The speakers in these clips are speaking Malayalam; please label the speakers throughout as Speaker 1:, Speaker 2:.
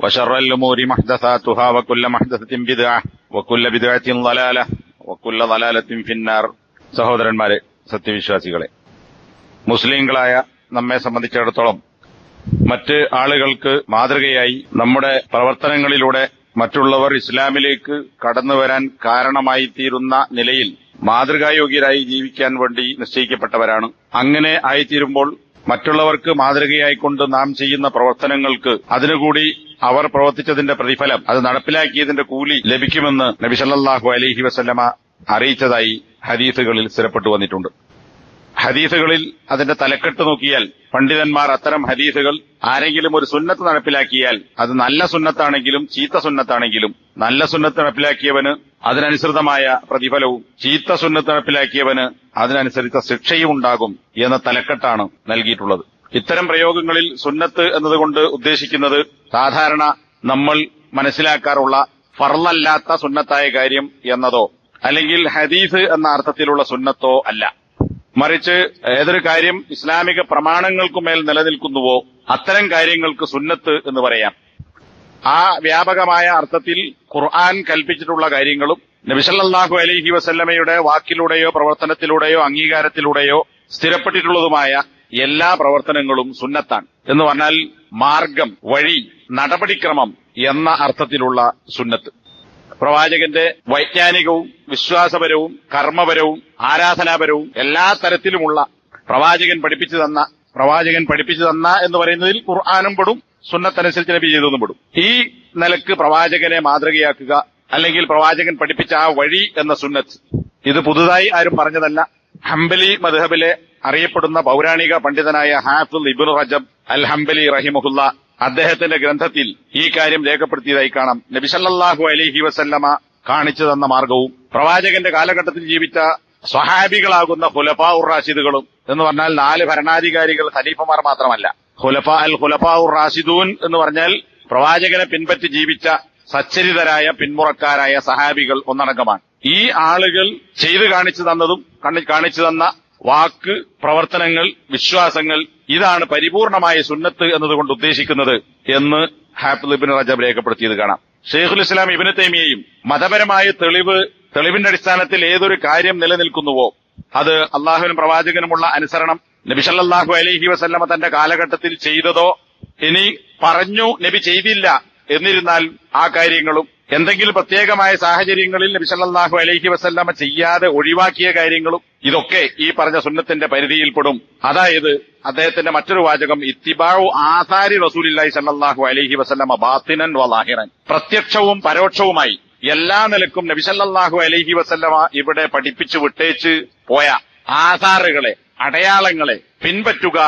Speaker 1: وشر الأمور محدثاتها وكل محدثة بدعة وكل بدعة ضلالة وكل ضلالة في النار സഹോദരന്മാരെ സത്യവിശ്വാസികളെ മുസ്ലിങ്ങളായ നമ്മെ സംബന്ധിച്ചിടത്തോളം മറ്റ് ആളുകൾക്ക് മാതൃകയായി നമ്മുടെ പ്രവർത്തനങ്ങളിലൂടെ മറ്റുള്ളവർ ഇസ്ലാമിലേക്ക് കടന്നു വരാൻ കാരണമായി തീരുന്ന നിലയിൽ മാതൃകായോഗ്യരായി ജീവിക്കാൻ വേണ്ടി നിശ്ചയിക്കപ്പെട്ടവരാണ് അങ്ങനെ ആയിത്തീരുമ്പോൾ മറ്റുള്ളവർക്ക് മാതൃകയായിക്കൊണ്ട് നാം ചെയ്യുന്ന പ്രവർത്തനങ്ങൾക്ക് അതിനുകൂടി അവർ പ്രവർത്തിച്ചതിന്റെ പ്രതിഫലം അത് നടപ്പിലാക്കിയതിന്റെ കൂലി ലഭിക്കുമെന്ന് നബി സല്ലല്ലാഹു അലൈഹി വസല്ലമ അറിയിച്ചതായി ഹദീസുകളിൽ സ്ഥിരപ്പെട്ടു വന്നിട്ടുണ്ട്. ഹദീസുകളിൽ അതിന്റെ തലക്കെട്ട് നോക്കിയാൽ പണ്ഡിതന്മാർ അത്തരം ഹദീസുകൾ ആരെങ്കിലും ഒരു സുന്നത്ത് നടപ്പിലാക്കിയാൽ അത് നല്ല സുന്നത്താണെങ്കിലും ചീത്ത സുന്നത്താണെങ്കിലും നല്ല സുന്നത്ത് നടപ്പിലാക്കിയവന് അതിനനുസൃതമായ പ്രതിഫലവും ചീത്ത സുന്നത്ത് നടപ്പിലാക്കിയവന് അതിനനുസരിച്ച ശിക്ഷയും ഉണ്ടാകും എന്ന തലക്കെട്ടാണ് നൽകിയിട്ടുള്ളത്. ഇത്തരം പ്രയോഗങ്ങളിൽ സുന്നത്ത് എന്നതുകൊണ്ട് ഉദ്ദേശിക്കുന്നത് സാധാരണ നമ്മൾ മനസ്സിലാക്കാറുള്ള ഫർലല്ലാത്ത സുന്നത്തായ കാര്യം എന്നതോ അല്ലെങ്കിൽ ഹദീസ് എന്ന അർത്ഥത്തിലുള്ള സുന്നത്തോ അല്ല. മറിച്ച് ഏതൊരു കാര്യം ഇസ്ലാമിക പ്രമാണങ്ങൾക്കുമേൽ നിലനിൽക്കുന്നുവോ അത്തരം കാര്യങ്ങൾക്ക് സുന്നത്ത് എന്ന് പറയാം. ആ വ്യാപകമായ അർത്ഥത്തിൽ ഖുർആൻ കൽപ്പിച്ചിട്ടുള്ള കാര്യങ്ങളും നബിസല്ലാഹു അലഹി വസല്ലമയുടെ വാക്കിലൂടെയോ പ്രവർത്തനത്തിലൂടെയോ അംഗീകാരത്തിലൂടെയോ സ്ഥിരപ്പെട്ടിട്ടുള്ളതുമായ എല്ലാ പ്രവർത്തനങ്ങളും സുന്നത്താണ്. എന്ന് പറഞ്ഞാൽ മാർഗം വഴി നടപടിക്രമം എന്ന അർത്ഥത്തിലുള്ള സുന്നത്ത്. പ്രവാചകന്റെ വൈജ്ഞാനികവും വിശ്വാസപരവും കർമ്മപരവും ആരാധനാപരവും എല്ലാ തരത്തിലുമുള്ള പ്രവാചകൻ പഠിപ്പിച്ചു തന്ന പ്രവാചകൻ പഠിപ്പിച്ചു തന്ന എന്ന് പറയുന്നതിൽ ഖുർആാനും പെടും സുന്നത്തനുസരിച്ച് നബി ചെയ്തതും പെടും. ഈ നിലയ്ക്ക് പ്രവാചകനെ മാതൃകയാക്കുക അല്ലെങ്കിൽ പ്രവാചകൻ പഠിപ്പിച്ച ആ വഴി എന്ന സുന്നത്ത്. ഇത് പുതുതായി ആരും പറഞ്ഞതല്ല. ഹംബലി മദ്ഹബിലെ അറിയപ്പെടുന്ന പൗരാണിക പണ്ഡിതനായ ഹാഫുൽ ഇബുൽ റജബ് അൽ ഹംബലി റഹിമുഹുല്ല അദ്ദേഹത്തിന്റെ ഗ്രന്ഥത്തിൽ ഈ കാര്യം രേഖപ്പെടുത്തിയതായി കാണാം. നബിസല്ലാഹു അലിഹി വസല്ലമ കാണിച്ചു തന്ന മാർഗവും പ്രവാചകന്റെ കാലഘട്ടത്തിൽ ജീവിച്ച സ്വഹാബികളാകുന്ന ഹുലഫാ ഉർ റാഷിദുകളും എന്ന് പറഞ്ഞാൽ നാല് ഭരണാധികാരികൾ ഖലീഫമാർ മാത്രമല്ല. ഹുലഫ അൽ ഹുലഫാ ഉർ റാഷിദൂൻ എന്ന് പറഞ്ഞാൽ പ്രവാചകനെ പിൻപറ്റി ജീവിച്ച സച്ചരിതരായ പിന്മുറക്കാരായ സഹാബികൾ ഒന്നടങ്കമാണ്. ഈ ആളുകൾ ചെയ്തു കാണിച്ചു തന്നതും കാണിച്ചു തന്ന വാക്ക് പ്രവർത്തനങ്ങൾ വിശ്വാസങ്ങൾ ഇതാണ് പരിപൂർണമായ സുന്നത്ത് എന്നതുകൊണ്ട് ഉദ്ദേശിക്കുന്നത് എന്ന് ഹാഫിദ് ഇബിൻ റജബ് രേഖപ്പെടുത്തിയത് കാണാം. ഷെയ്ഖുൽ ഇസ്ലാം ഇബിന് തൈമിയയും മതപരമായ തെളിവ് തെളിവിന്റെ അടിസ്ഥാനത്തിൽ ഏതൊരു കാര്യം നിലനിൽക്കുന്നുവോ അത് അള്ളാഹുവിനും പ്രവാചകനുമുള്ള അനുസരണം നബി സല്ലാഹു അലൈഹി വസല്ലമ തന്റെ കാലഘട്ടത്തിൽ ചെയ്തതോ ഇനി പറഞ്ഞു നബി ചെയ്തില്ല എന്നിരുന്നാൽ ആ കാര്യങ്ങളും എന്തെങ്കിലും പ്രത്യേകമായ സാഹചര്യങ്ങളിൽ നബി സല്ലല്ലാഹു അലൈഹി വസല്ലമ ചെയ്യാതെ ഒഴിവാക്കിയ കാര്യങ്ങളും ഇതൊക്കെ ഈ പറഞ്ഞ സുന്നത്തിന്റെ പരിധിയിൽപ്പെടും. അതായത് അദ്ദേഹത്തിന്റെ മറ്റൊരു വാചകം ഇത്തിബാഉ ആസാരി റസൂലില്ലായി സല്ലല്ലാഹു അലൈഹി വസല്ലമ ബാത്തിനൻ വലാഹിറൻ പ്രത്യക്ഷവും പരോക്ഷവുമായി എല്ലാ നിലക്കും നബി സല്ലല്ലാഹു അലൈഹി വസല്ലമ ഇവിടെ പഠിപ്പിച്ചു വിട്ടേച്ച് പോയ ആധാറുകളെ അടയാളങ്ങളെ പിൻപറ്റുക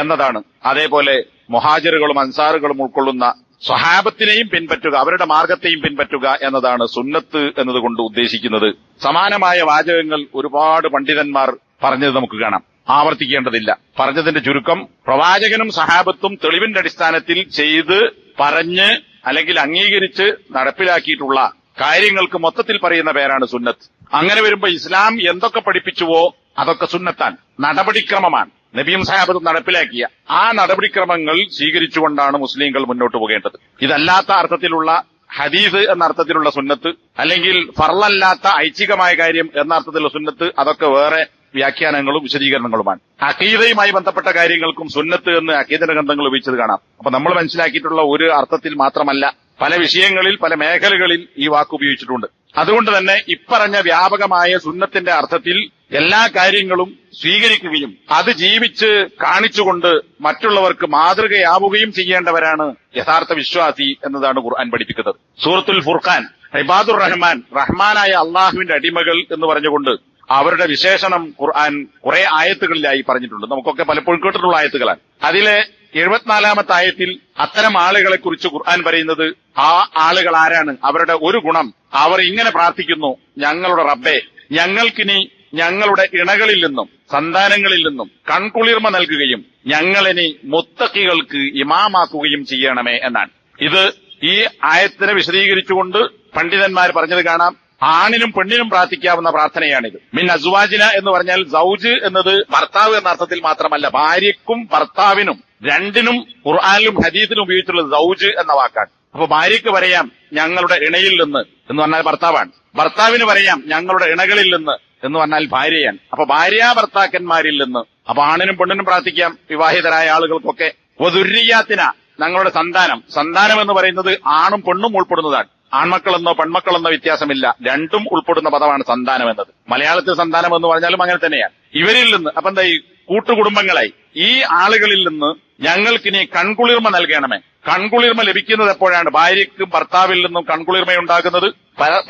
Speaker 1: എന്നതാണ്. അതേപോലെ മൊഹാജറുകളും അൻസാറുകളും ഉൾക്കൊള്ളുന്ന സ്വഹാബത്തിനെയും പിൻപറ്റുക അവരുടെ മാർഗത്തെയും പിൻപറ്റുക എന്നതാണ് സുന്നത്ത് എന്നതുകൊണ്ട് ഉദ്ദേശിക്കുന്നത്. സമാനമായ വാചകങ്ങൾ ഒരുപാട് പണ്ഡിതന്മാർ പറഞ്ഞത് നമുക്ക് കാണാം. ആവർത്തിക്കേണ്ടതില്ല. പറഞ്ഞതിന്റെ ചുരുക്കം പ്രവാചകനും സഹാബത്തും തെളിവിന്റെ അടിസ്ഥാനത്തിൽ ചെയ്ത് പറഞ്ഞ് അല്ലെങ്കിൽ അംഗീകരിച്ച് നടപ്പിലാക്കിയിട്ടുള്ള കാര്യങ്ങൾക്ക് മൊത്തത്തിൽ പറയുന്ന പേരാണ് സുന്നത്ത്. അങ്ങനെ വരുമ്പോൾ ഇസ്ലാം എന്തൊക്കെ പഠിപ്പിച്ചുവോ അതൊക്കെ സുന്നത്താൻ നടപടിക്രമമാണ്. നബിയും സാഹബ് നടപ്പിലാക്കിയ ആ നടപടിക്രമങ്ങൾ സ്വീകരിച്ചുകൊണ്ടാണ് മുസ്ലിങ്ങൾ മുന്നോട്ട് പോകേണ്ടത്. ഇതല്ലാത്ത അർത്ഥത്തിലുള്ള ഹദീസ് എന്ന അർത്ഥത്തിലുള്ള സുന്നത്ത് അല്ലെങ്കിൽ ഫർലല്ലാത്ത ഐച്ഛികമായ കാര്യം എന്ന അർത്ഥത്തിലുള്ള സുന്നത്ത് അതൊക്കെ വേറെ വ്യാഖ്യാനങ്ങളും വിശദീകരണങ്ങളുമാണ്. അക്കീതയുമായി ബന്ധപ്പെട്ട കാര്യങ്ങൾക്കും സുന്നത്ത് എന്ന് അക്കീതന്റെ ഗ്രന്ഥങ്ങൾ ഉപയോഗിച്ചത് കാണാം. അപ്പൊ നമ്മൾ മനസ്സിലാക്കിയിട്ടുള്ള ഒരു അർത്ഥത്തിൽ മാത്രമല്ല പല വിഷയങ്ങളിൽ പല മേഖലകളിൽ ഈ വാക്ക് ഉപയോഗിച്ചിട്ടുണ്ട്. അതുകൊണ്ട് തന്നെ ഇപ്പറഞ്ഞ വ്യാപകമായ സുന്നത്തിന്റെ അർത്ഥത്തിൽ എല്ലാ കാര്യങ്ങളും സ്വീകരിക്കുകയും അത് ജീവിച്ച് കാണിച്ചുകൊണ്ട് മറ്റുള്ളവർക്ക് മാതൃകയാവുകയും ചെയ്യേണ്ടവരാണ് യഥാർത്ഥ വിശ്വാസി എന്നതാണ് ഖുർആൻ പഠിപ്പിക്കുന്നത്. സൂറത്തുൽ ഫുർഖാൻ ഇബാദുർ റഹ്മാൻ റഹ്മാനായ അള്ളാഹുവിന്റെ അടിമകൾ എന്ന് പറഞ്ഞുകൊണ്ട് അവരുടെ വിശേഷണം ഖുർആൻ കുറെ ആയത്തുകളിലായി പറഞ്ഞിട്ടുണ്ട്. നമുക്കൊക്കെ പലപ്പോഴും കേട്ടിട്ടുള്ള ആയത്തുകളാണ്. അതിലെ എഴുപത്തിനാലാമത്തെ ആയത്തിൽ അത്തരം ആളുകളെ കുറിച്ച് ഖുർആൻ പറയുന്നത് ആ ആളുകൾ ആരാണ്? അവരുടെ ഒരു ഗുണം. അവർ ഇങ്ങനെ പ്രാർത്ഥിക്കുന്നു ഞങ്ങളുടെ റബ്ബെ ഞങ്ങൾക്കിനി ഞങ്ങളുടെ ഇണകളിൽ നിന്നും സന്താനങ്ങളിൽ നിന്നും കൺകുളിർമ നൽകുകയും ഞങ്ങളിനി മുത്തക്കികൾക്ക് ഇമാമാക്കുകയും ചെയ്യണമേ എന്നാണ്. ഇത് ഈ ആയത്തിനെ വിശദീകരിച്ചുകൊണ്ട് പണ്ഡിതന്മാർ പറഞ്ഞത് കാണാം. ആണിനും പെണ്ണിനും പ്രാർത്ഥിക്കാവുന്ന പ്രാർത്ഥനയാണിത്. മിൻ അസുവാജിന എന്ന് പറഞ്ഞാൽ സൗജ് എന്നത് ഭർത്താവ് എന്ന അർത്ഥത്തിൽ മാത്രമല്ല ഭാര്യക്കും ഭർത്താവിനും രണ്ടിനും ഖുർആാനിലും ഹദീസിലും ഉപയോഗിച്ചിട്ടുള്ളത് സൗജ് എന്ന വാക്കാണ്. അപ്പൊ ഭാര്യയ്ക്ക് പറയാം ഞങ്ങളുടെ ഇണയിൽ നിന്ന് എന്ന് പറഞ്ഞാൽ ഭർത്താവാണ്. ഭർത്താവിന് പറയാം ഞങ്ങളുടെ ഇണകളിൽ നിന്ന് എന്ന് പറഞ്ഞാൽ ഭാര്യയാണ്. അപ്പൊ ഭാര്യ ഭർത്താക്കന്മാരിൽ നിന്ന് അപ്പൊ ആണിനും പെണ്ണിനും പ്രാർത്ഥിക്കാം വിവാഹിതരായ ആളുകൾക്കൊക്കെ. ഒതുര്യാത്തിന ഞങ്ങളുടെ സന്താനം. സന്താനം എന്ന് പറയുന്നത് ആണും പെണ്ണും ഉൾപ്പെടുന്നതാണ്. ആൺമക്കളെന്നോ പെൺമക്കളെന്നോ വ്യത്യാസമില്ല. രണ്ടും ഉൾപ്പെടുന്ന പദമാണ് സന്താനം എന്നത്. മലയാളത്തിൽ സന്താനം എന്ന് പറഞ്ഞാലും അങ്ങനെ തന്നെയാണ്. ഇവരിൽ നിന്ന് അപ്പൊ എന്താ ഈ കൂട്ടുകുടുംബങ്ങളായി ഈ ആളുകളിൽ നിന്ന് ഞങ്ങൾക്കിനി കൺകുളിർമ നൽകണമേ. കൺകുളിർമ ലഭിക്കുന്നത് എപ്പോഴാണ്? ഭാര്യയ്ക്കും ഭർത്താവിൽ നിന്നും കൺകുളിർമ ഉണ്ടാകുന്നത്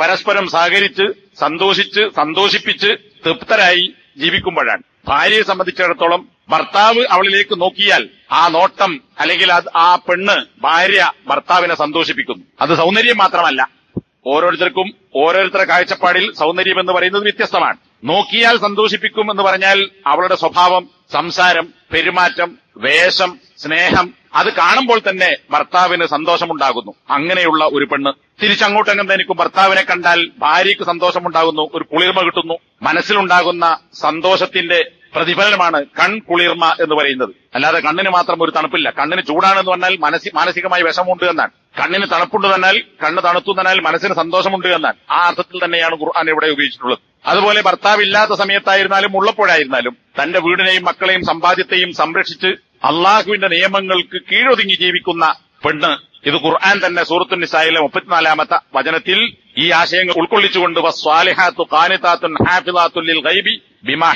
Speaker 1: പരസ്പരം സഹകരിച്ച് സന്തോഷിച്ച് സന്തോഷിപ്പിച്ച് തൃപ്തരായി ജീവിക്കുമ്പോഴാണ്. ഭാര്യയെ സംബന്ധിച്ചിടത്തോളം ഭർത്താവ് അവളിലേക്ക് നോക്കിയാൽ ആ നോട്ടം അല്ലെങ്കിൽ ആ പെണ്ണ് ഭാര്യ ഭർത്താവിനെ സന്തോഷിപ്പിക്കുന്നു. അത് സൗന്ദര്യം മാത്രമല്ല. ഓരോരുത്തർക്കും ഓരോരുത്തരുടെ കാഴ്ചപ്പാടിൽ സൗന്ദര്യം എന്ന് പറയുന്നത് വ്യത്യസ്തമാണ്. നോക്കിയാൽ സന്തോഷിപ്പിക്കും എന്ന് പറഞ്ഞാൽ അവളുടെ സ്വഭാവം സംസാരം പെരുമാറ്റം വേഷം സ്നേഹം അത് കാണുമ്പോൾ തന്നെ ഭർത്താവിന് സന്തോഷമുണ്ടാകുന്നു. അങ്ങനെയുള്ള ഒരു പെണ്ണ്. തിരിച്ചങ്ങോട്ടെങ്ങനെ തനിക്കും ഭർത്താവിനെ കണ്ടാൽ ഭാര്യയ്ക്ക് സന്തോഷമുണ്ടാകുന്നു ഒരു കുളിർമ കിട്ടുന്നു. മനസ്സിലുണ്ടാകുന്ന സന്തോഷത്തിന്റെ പ്രതിഫലനമാണ് കൺ കുളിർമ എന്ന് പറയുന്നത്. അല്ലാതെ കണ്ണിന് മാത്രം ഒരു തണുപ്പില്ല. കണ്ണിന് ചൂടാണെന്ന് പറഞ്ഞാൽ മാനസികമായി വിഷമമുണ്ട് എന്നാണ്. കണ്ണിന് തണുപ്പുണ്ട് തന്നാൽ കണ്ണ് തണുത്തു തന്നാൽ മനസ്സിന് സന്തോഷമുണ്ട് എന്നാൽ ആ അർത്ഥത്തിൽ തന്നെയാണ് ഖുർആൻ ഇവിടെ ഉപയോഗിച്ചിട്ടുള്ളത്. അതുപോലെ ഭർത്താവ് ഇല്ലാത്ത സമയത്തായിരുന്നാലും ഉള്ളപ്പോഴായിരുന്നാലും തന്റെ വീടിനെയും മക്കളെയും സമ്പാദ്യത്തെയും സംരക്ഷിച്ച് അള്ളാഹുവിന്റെ നിയമങ്ങൾക്ക് കീഴൊതുങ്ങി ജീവിക്കുന്ന പെണ്ണ്. ഇത് ഖുർആൻ തന്നെ സൂറത്തു നിസായിലെ മുപ്പത്തിനാലാമത്തെ വചനത്തിൽ ഈ ആശയങ്ങൾ ഉൾക്കൊള്ളിച്ചുകൊണ്ട് ഗൈബി ബിമാ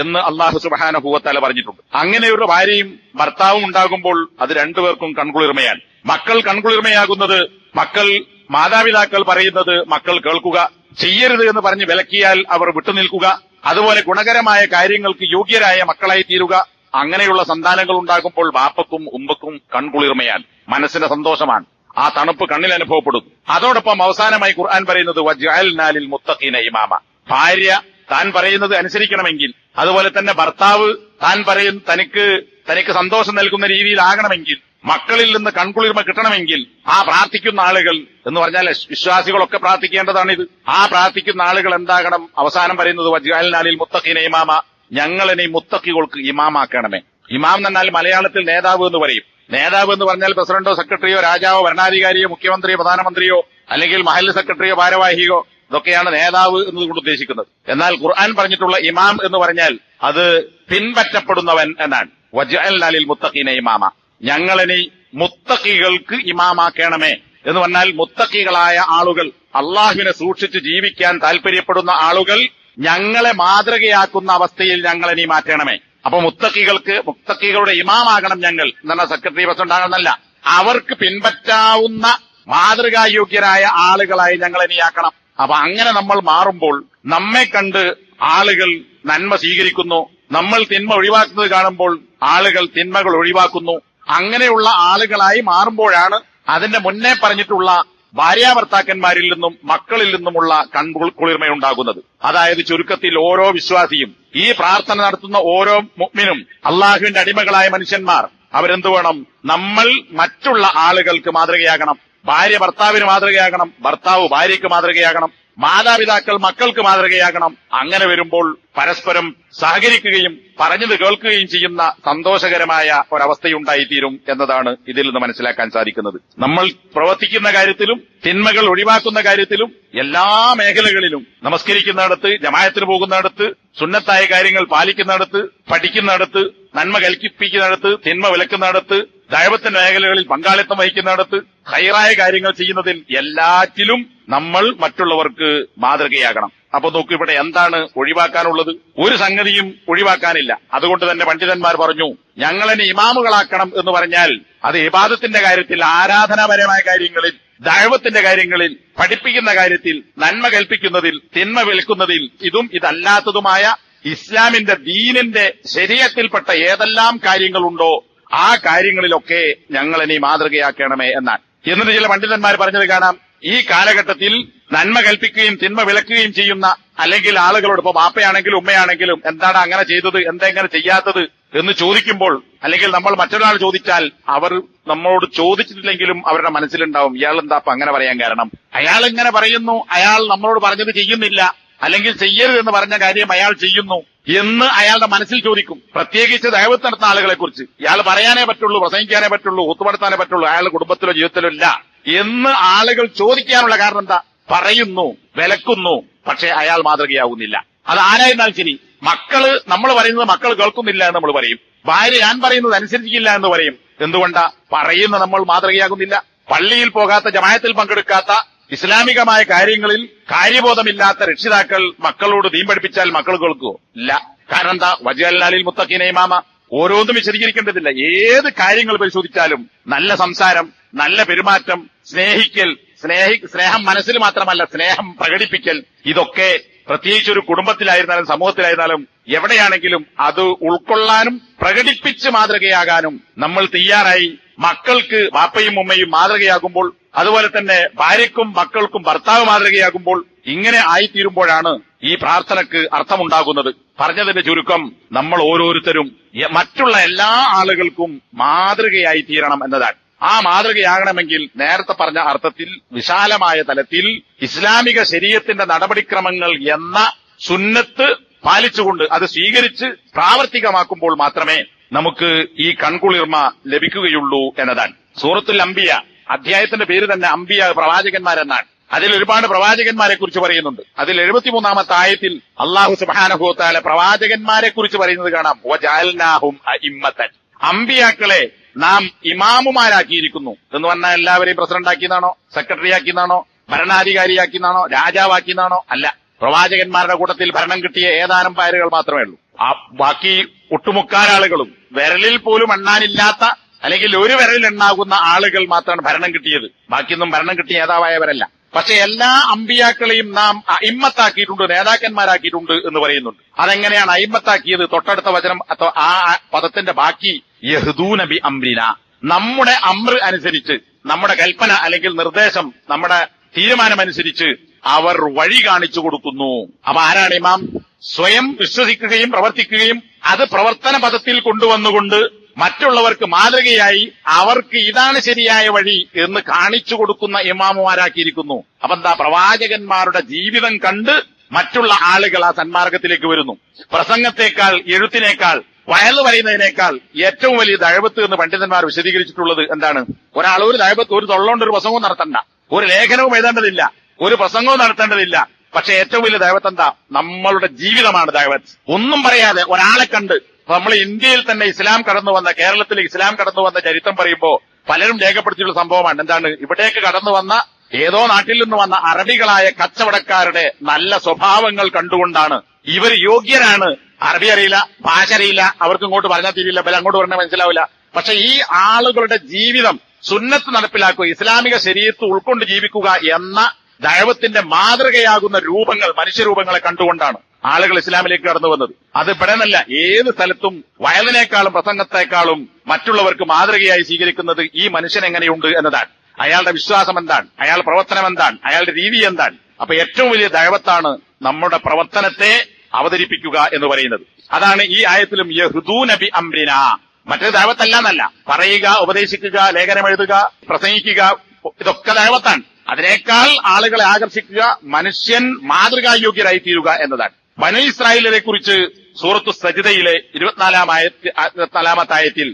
Speaker 1: എന്ന് അള്ളാഹു സുബാന ഹൂവത്താല പറഞ്ഞിട്ടുണ്ട്. അങ്ങനെ ഒരു ഭാര്യയും ഭർത്താവും ഉണ്ടാകുമ്പോൾ അത് രണ്ടുപേർക്കും കൺകുളിർമയാണ്. മക്കൾ കൺകുളിർമയാകുന്നത് മക്കൾ മാതാപിതാക്കൾ പറയുന്നത് മക്കൾ കേൾക്കുക ചെയ്യരുത് എന്ന് പറഞ്ഞ് വിലക്കിയാൽ അവർ വിട്ടുനിൽക്കുക അതുപോലെ ഗുണകരമായ കാര്യങ്ങൾക്ക് യോഗ്യരായ മക്കളായി തീരുക അങ്ങനെയുള്ള സന്താനങ്ങൾ ഉണ്ടാകുമ്പോൾ ബാപ്പക്കും ഉമ്പക്കും കൺകുളിർമയാൽ മനസ്സിന്റെ സന്തോഷമാണ്. ആ തണുപ്പ് കണ്ണിൽ അനുഭവപ്പെടുന്നു അതോടൊപ്പം അവസാനമായി ഖുർആൻ പറയുന്നത് വജ്അൽനാലിൽ മുത്തഖീന ഇമാമ. ഭാര്യ താൻ പറയുന്നത് അനുസരിക്കണമെങ്കിൽ അതുപോലെ തന്നെ ഭർത്താവ് താൻ പറയും തനിക്ക് തനിക്ക് സന്തോഷം നൽകുന്ന രീതിയിലാകണമെങ്കിൽ മക്കളിൽ നിന്ന് കൺകുളിർമ കിട്ടണമെങ്കിൽ ആ പ്രാർത്ഥിക്കുന്ന ആളുകൾ എന്ന് പറഞ്ഞാൽ വിശ്വാസികളൊക്കെ പ്രാർത്ഥിക്കേണ്ടതാണിത്. ആ പ്രാർത്ഥിക്കുന്ന ആളുകൾ എന്താകണം? അവസാനം പറയുന്നത് വജ്അൽനാലിൽ മുത്തഖീന ഇമാമ. ഞങ്ങളിനെ മുത്തക്കികൾക്ക് ഇമാമാക്കണമേ. ഇമാം എന്നാൽ മലയാളത്തിൽ നേതാവ് എന്ന് പറയും. നേതാവ് എന്ന് പറഞ്ഞാൽ പ്രസിഡന്റോ സെക്രട്ടറിയോ രാജാവോ ഭരണാധികാരിയോ മുഖ്യമന്ത്രിയോ പ്രധാനമന്ത്രിയോ അല്ലെങ്കിൽ മഹൽ സെക്രട്ടറിയോ ഭാരവാഹികോ ഇതൊക്കെയാണ് നേതാവ് എന്നതുകൊണ്ട് ഉദ്ദേശിക്കുന്നത്. എന്നാൽ ഖുർആൻ പറഞ്ഞിട്ടുള്ള ഇമാം എന്ന് പറഞ്ഞാൽ അത് പിൻപറ്റപ്പെടുന്നവൻ എന്നാണ്. വജ്അൽനാലിൽ മുത്തഖീന ഇമാമ. ഞങ്ങളിനി മുത്തക്കികൾക്ക് ഇമാമാക്കണമേ എന്ന് പറഞ്ഞാൽ മുത്തക്കികളായ ആളുകൾ അള്ളാഹുവിനെ സൂക്ഷിച്ച് ജീവിക്കാൻ താല്പര്യപ്പെടുന്ന ആളുകൾ ഞങ്ങളെ മാതൃകയാക്കുന്ന അവസ്ഥയിൽ ഞങ്ങളെ നീ മാറ്റണമേ. അപ്പൊ മുത്തക്കികൾക്ക് മുത്തക്കികളുടെ ഇമാമാകണം ഞങ്ങൾ എന്നാ സെക്രട്ടറി ബസ് ഉണ്ടാകണമെന്നല്ല. അവർക്ക് പിൻപറ്റാവുന്ന മാതൃകായോഗ്യരായ ആളുകളായി ഞങ്ങളെ നീ ആക്കണം അപ്പൊ അങ്ങനെ നമ്മൾ മാറുമ്പോൾ നമ്മെ കണ്ട് ആളുകൾ നന്മ സ്വീകരിക്കുന്നു. നമ്മൾ തിന്മ ഒഴിവാക്കുന്നത് കാണുമ്പോൾ ആളുകൾ തിന്മകൾ ഒഴിവാക്കുന്നു. അങ്ങനെയുള്ള ആളുകളായി മാറുമ്പോഴാണ് അതിന്റെ മുന്നേ പറഞ്ഞിട്ടുള്ള ഭാര്യാഭർത്താക്കന്മാരിൽ നിന്നും മക്കളിൽ നിന്നുമുള്ള കൺകുൾ കുളിർമയുണ്ടാകുന്നത്. അതായത് ചുരുക്കത്തിൽ ഓരോ വിശ്വാസിയും ഈ പ്രാർത്ഥന നടത്തുന്ന ഓരോ മുഗ്മിനും അള്ളാഹുവിന്റെ അടിമകളായ മനുഷ്യന്മാർ. അവരെന്തു വേണം നമ്മൾ മറ്റുള്ള ആളുകൾക്ക് മാതൃകയാകണം. ഭാര്യ ഭർത്താവിന് മാതൃകയാകണം. ഭർത്താവ് ഭാര്യയ്ക്ക് മാതൃകയാകണം. മാതാപിതാക്കൾ മക്കൾക്ക് മാതൃകയാകണം. അങ്ങനെ വരുമ്പോൾ പരസ്പരം സഹകരിക്കുകയും പറഞ്ഞത് കേൾക്കുകയും ചെയ്യുന്ന സന്തോഷകരമായ ഒരവസ്ഥയുണ്ടായിത്തീരും എന്നതാണ് ഇതിൽ നിന്ന് മനസ്സിലാക്കാൻ സാധിക്കുന്നത്. നമ്മൾ പ്രവർത്തിക്കുന്ന കാര്യത്തിലും തിന്മകൾ ഒഴിവാക്കുന്ന കാര്യത്തിലും എല്ലാ മേഖലകളിലും നമസ്കരിക്കുന്നിടത്ത് ജമായത്തിന് പോകുന്നിടത്ത് സുന്നത്തായ കാര്യങ്ങൾ പാലിക്കുന്നിടത്ത് പഠിക്കുന്നിടത്ത് നന്മ കൽപ്പിക്കുന്നിടത്ത് തിന്മ വിലക്കുന്നിടത്ത് ദൈവത്തിന്റെ മേഖലകളിൽ പങ്കാളിത്തം വഹിക്കുന്നിടത്ത് ഹൈറായ കാര്യങ്ങൾ ചെയ്യുന്നതിൽ എല്ലാറ്റിലും നമ്മൾ മറ്റുള്ളവർക്ക് മാതൃകയാകണം. അപ്പൊ നോക്കൂ ഇവിടെ എന്താണ് ഒഴിവാക്കാനുള്ളത്? ഒരു സംഗതിയും ഒഴിവാക്കാനില്ല. അതുകൊണ്ട് തന്നെ പണ്ഡിതന്മാർ പറഞ്ഞു ഞങ്ങളെ ഇമാമുകളാക്കണം എന്ന് പറഞ്ഞാൽ അത് ഇബാദത്തിന്റെ കാര്യത്തിൽ ആരാധനാപരമായ കാര്യങ്ങളിൽ ദൈവത്തിന്റെ കാര്യങ്ങളിൽ പഠിപ്പിക്കുന്ന കാര്യത്തിൽ നന്മ കൽപ്പിക്കുന്നതിൽ തിന്മ വിൽക്കുന്നതിൽ ഇതും ഇതല്ലാത്തതുമായ ഇസ്ലാമിന്റെ ദീനിന്റെ ശരീരത്തിൽപ്പെട്ട ഏതെല്ലാം കാര്യങ്ങളുണ്ടോ ആ കാര്യങ്ങളിലൊക്കെ ഞങ്ങളെ നീ മാതൃകയാക്കണമേ എന്നാണ്. എന്നിട്ട് ചില പണ്ഡിതന്മാർ പറഞ്ഞത് കാണാം ഈ കാലഘട്ടത്തിൽ നന്മ കൽപ്പിക്കുകയും തിന്മ വിലക്കുകയും ചെയ്യുന്ന അല്ലെങ്കിൽ ആളുകളോട് ഇപ്പൊ ബാപ്പയാണെങ്കിലും ഉമ്മയാണെങ്കിലും എന്താണ് അങ്ങനെ ചെയ്തത് എന്താ ഇങ്ങനെ ചെയ്യാത്തത് എന്ന് ചോദിക്കുമ്പോൾ അല്ലെങ്കിൽ നമ്മൾ മറ്റൊരാൾ ചോദിച്ചാൽ അവർ നമ്മളോട് ചോദിച്ചിട്ടില്ലെങ്കിലും അവരുടെ മനസ്സിലുണ്ടാവും ഇയാൾ എന്താ അങ്ങനെ പറയാൻ കാരണം? അയാൾ ഇങ്ങനെ പറയുന്നു അയാൾ നമ്മളോട് പറഞ്ഞത് ചെയ്യുന്നില്ല അല്ലെങ്കിൽ ചെയ്യരുത് എന്ന് പറഞ്ഞ കാര്യം അയാൾ ചെയ്യുന്നു എന്ന് അയാളുടെ മനസ്സിൽ ചോദിക്കും. പ്രത്യേകിച്ച് ദൈവത്ത് നടത്തുന്ന ആളുകളെ കുറിച്ച് ഇയാൾ പറയാനേ പറ്റുള്ളൂ പ്രസംഗിക്കാനേ പറ്റുള്ളൂ ഒത്തുപടുത്താനേ പറ്റുള്ളൂ അയാളുടെ കുടുംബത്തിലോ ജീവിതത്തിലോ ഇല്ല. എന്ന് ആളുകൾ ചോദിക്കാനുള്ള കാരണം എന്താ? പറയുന്നു വിലക്കുന്നു പക്ഷെ അയാൾ മാതൃകയാവുന്നില്ല. അത് ആരായിരുന്നാലും ശരി. മക്കൾ നമ്മൾ പറയുന്നത് മക്കൾ കേൾക്കുന്നില്ല എന്ന് നമ്മൾ പറയും. ഭാര്യ ഞാൻ പറയുന്നത് അനുസരിക്കില്ല എന്ന് പറയും. എന്തുകൊണ്ടാ? പറയുന്ന നമ്മൾ മാതൃകയാകുന്നില്ല. പള്ളിയിൽ പോകാത്ത ജമായത്തിൽ പങ്കെടുക്കാത്ത ഇസ്ലാമികമായ കാര്യങ്ങളിൽ കാര്യബോധമില്ലാത്ത രക്ഷിതാക്കൾ മക്കളോട് തീം പഠിപ്പിച്ചാൽ മക്കൾ കേൾക്കുമോ ഇല്ല. കാരണം എന്താ? വജല്ലാലിൽ മുത്തക്കിനെ മാമ ഓരോന്നും വിശദീകരിക്കേണ്ടതില്ല. ഏത് കാര്യങ്ങൾ പരിശോധിച്ചാലും നല്ല സംസാരം നല്ല പെരുമാറ്റം സ്നേഹിക്കൽ സ്നേഹി സ്നേഹം മനസ്സിൽ മാത്രമല്ല സ്നേഹം പ്രകടിപ്പിക്കൽ ഇതൊക്കെ പ്രത്യേകിച്ച് ഒരു കുടുംബത്തിലായിരുന്നാലും സമൂഹത്തിലായിരുന്നാലും എവിടെയാണെങ്കിലും അത് ഉൾക്കൊള്ളാനും പ്രകടിപ്പിച്ച് മാതൃകയാകാനും നമ്മൾ തയ്യാറായി. മക്കൾക്ക് ബാപ്പയും ഉമ്മയും മാതൃകയാകുമ്പോൾ അതുപോലെ തന്നെ ഭാര്യക്കും മക്കൾക്കും ഭർത്താവ് മാതൃകയാകുമ്പോൾ ഇങ്ങനെ ആയിത്തീരുമ്പോഴാണ് ഈ പ്രാർത്ഥനക്ക് അർത്ഥമുണ്ടാകുന്നത്. പറഞ്ഞതിന്റെ ചുരുക്കം നമ്മൾ ഓരോരുത്തരും മറ്റുള്ള എല്ലാ ആളുകൾക്കും മാതൃകയായി തീരണം എന്നതാണ്. ആ മാതൃകയാകണമെങ്കിൽ നേരത്തെ പറഞ്ഞ അർത്ഥത്തിൽ വിശാലമായ തലത്തിൽ ഇസ്ലാമിക ശരീരത്തിന്റെ നടപടിക്രമങ്ങൾ എന്ന സുന്നത്ത് പാലിച്ചുകൊണ്ട് അത് സ്വീകരിച്ച് പ്രാവർത്തികമാക്കുമ്പോൾ മാത്രമേ നമുക്ക് ഈ കൺകുളിർമ ലഭിക്കുകയുള്ളൂ എന്നതാണ്. സൂറത്തുൽ അംബിയ അധ്യായത്തിന്റെ പേര് തന്നെ അംബിയ പ്രവാചകന്മാരെന്നാണ്. അതിൽ ഒരുപാട് പ്രവാചകന്മാരെ കുറിച്ച് പറയുന്നുണ്ട്. അതിൽ എഴുപത്തിമൂന്നാമത്തെ ആയത്തിൽ അള്ളാഹു സുബാനഹുത്താല പ്രവാചകന്മാരെ കുറിച്ച് പറയുന്നത് കാണാം. വജാൽനാഹും അഇമ്മത്തൻ. അമ്പിയാക്കളെ നാം ഇമാമുമാരാക്കിയിരിക്കുന്നു. എന്ന് പറഞ്ഞാൽ എല്ലാവരെയും പ്രസിഡന്റ് ആക്കിയതാണോ സെക്രട്ടറി ആക്കിയതാണോ ഭരണാധികാരിയാക്കിയതാണോ രാജാവാക്കിയതാണോ അല്ല. പ്രവാചകന്മാരുടെ കൂട്ടത്തിൽ ഭരണം കിട്ടിയ ഏതാനും പേരുകൾ മാത്രമേ ഉള്ളൂ. ആ ബാക്കി ഒട്ടുമുക്കാലാളുകളും വിരലിൽ പോലും എണ്ണാനില്ലാത്ത അല്ലെങ്കിൽ ഒരു വിരലിൽ എണ്ണാകുന്ന ആളുകൾ മാത്രമാണ് ഭരണം കിട്ടിയത്. ബാക്കിയൊന്നും ഭരണം കിട്ടിയ നേതാവായവരല്ല. പക്ഷെ എല്ലാ അമ്പിയാക്കളെയും നാം അയിമ്മത്താക്കിയിട്ടുണ്ട് നേതാക്കന്മാരാക്കിയിട്ടുണ്ട് എന്ന് പറയുന്നുണ്ട്. അതെങ്ങനെയാണ് അയിമ്മത്താക്കിയത്? തൊട്ടടുത്ത വചനം അഥവാ ആ പദത്തിന്റെ ബാക്കി യഹ്ദൂന ബി അംരിന. നമ്മുടെ അമ്ര അനുസരിച്ച് നമ്മുടെ കൽപ്പന അല്ലെങ്കിൽ നിർദ്ദേശം നമ്മുടെ തീരുമാനമനുസരിച്ച് അവർ വഴി കാണിച്ചു കൊടുക്കുന്നു. അപ്പൊ ആരാണ് ഇമാം? സ്വയം വിശ്വസിക്കുകയും പ്രവർത്തിക്കുകയും അത് പ്രവർത്തന പദത്തിൽ കൊണ്ടുവന്നുകൊണ്ട് മറ്റുള്ളവർക്ക് മാതൃകയായി അവർക്ക് ഇതാണ് ശരിയായ വഴി എന്ന് കാണിച്ചു കൊടുക്കുന്ന ഇമാമുമാരാക്കിയിരിക്കുന്നു. അപ്പൊ എന്താ പ്രവാചകന്മാരുടെ ജീവിതം കണ്ട് മറ്റുള്ള ആളുകൾ ആ സന്മാർഗത്തിലേക്ക് വരുന്നു. പ്രസംഗത്തെക്കാൾ എഴുത്തിനേക്കാൾ വയൽ പറയുന്നതിനേക്കാൾ ഏറ്റവും വലിയ ദഴവത്ത് എന്ന് പണ്ഡിതന്മാർ വിശദീകരിച്ചിട്ടുള്ളത് എന്താണ്? ഒരാൾ ഒരു ദഴവത്ത് ഒരു തൊള്ളോണ്ട് ഒരു പ്രസംഗവും നടത്തണ്ട. ഒരു ലേഖനവും എഴുതേണ്ടതില്ല. ഒരു പ്രസംഗവും നടത്തേണ്ടതില്ല. പക്ഷെ ഏറ്റവും വലിയ ദൈവത്ത് എന്താ നമ്മളുടെ ജീവിതമാണ് ദൈവത്ത്. ഒന്നും പറയാതെ ഒരാളെ കണ്ട് നമ്മൾ ഇന്ത്യയിൽ തന്നെ ഇസ്ലാം കടന്നു വന്ന കേരളത്തിൽ ഇസ്ലാം കടന്നു വന്ന ചരിത്രം പറയുമ്പോൾ പലരും രേഖപ്പെടുത്തിയുള്ള സംഭവമാണ്. എന്താണ്? ഇവിടേക്ക് കടന്നു വന്ന ഏതോ നാട്ടിൽ നിന്ന് വന്ന അറബികളായ കച്ചവടക്കാരുടെ നല്ല സ്വഭാവങ്ങൾ കണ്ടുകൊണ്ടാണ് ഇവർ യോഗ്യരാണ്. അറബി അറിയില്ല ഭാഷ അറിയില്ല അവർക്ക് ഇങ്ങോട്ട് പറഞ്ഞാൽ തിരിയില്ല ബല അങ്ങോട്ട് പറഞ്ഞാൽ മനസ്സിലാവില്ല. പക്ഷെ ഈ ആളുകളുടെ ജീവിതം സുന്നത്ത് നടപ്പിലാക്കുക ഇസ്ലാമിക ശരീരത്ത് ഉൾക്കൊണ്ട് ജീവിക്കുക എന്ന ദൈവത്തിന്റെ മാതൃകയാകുന്ന രൂപങ്ങൾ മനുഷ്യരൂപങ്ങളെ കണ്ടുകൊണ്ടാണ്. ആളുകൾ ഇസ്ലാമിലേക്ക് കടന്നു വന്നത്. അത് ഇവിടെന്നല്ല ഏത് സ്ഥലത്തും വയലിനേക്കാളും പ്രസംഗത്തെക്കാളും മറ്റുള്ളവർക്ക് മാതൃകയായി സ്വീകരിക്കുന്നത് ഈ മനുഷ്യൻ എങ്ങനെയുണ്ട് എന്നതാണ്. അയാളുടെ വിശ്വാസം എന്താണ്? അയാളുടെ പ്രവർത്തനം എന്താണ്? അയാളുടെ രീതി എന്താണ്? അപ്പൊ ഏറ്റവും വലിയ ദൈവത്താണ് നമ്മുടെ പ്രവർത്തനത്തെ അവതരിപ്പിക്കുക എന്ന് പറയുന്നത്. അതാണ് ഈ ആയത്തിലും യഹ്ദൂ നബി അംരിന. മറ്റൊരു ദൈവത്തല്ല എന്നല്ല. പറയുക ഉപദേശിക്കുക ലേഖനം എഴുതുക പ്രസംഗിക്കുക ഇതൊക്കെ ദൈവത്താണ്. അതിനേക്കാൾ ആളുകളെ ആകർഷിക്കുക മനുഷ്യൻ മാതൃകായോഗ്യരായി തീരുക എന്നതാണ്. ബനു ഇസ്രായേലിനെ കുറിച്ച് സൂറത്തു സജിതയിലെ ഇരുപത്തിനാലാമത്തെ ആയത്തിൽ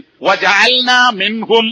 Speaker 1: മിൻഹും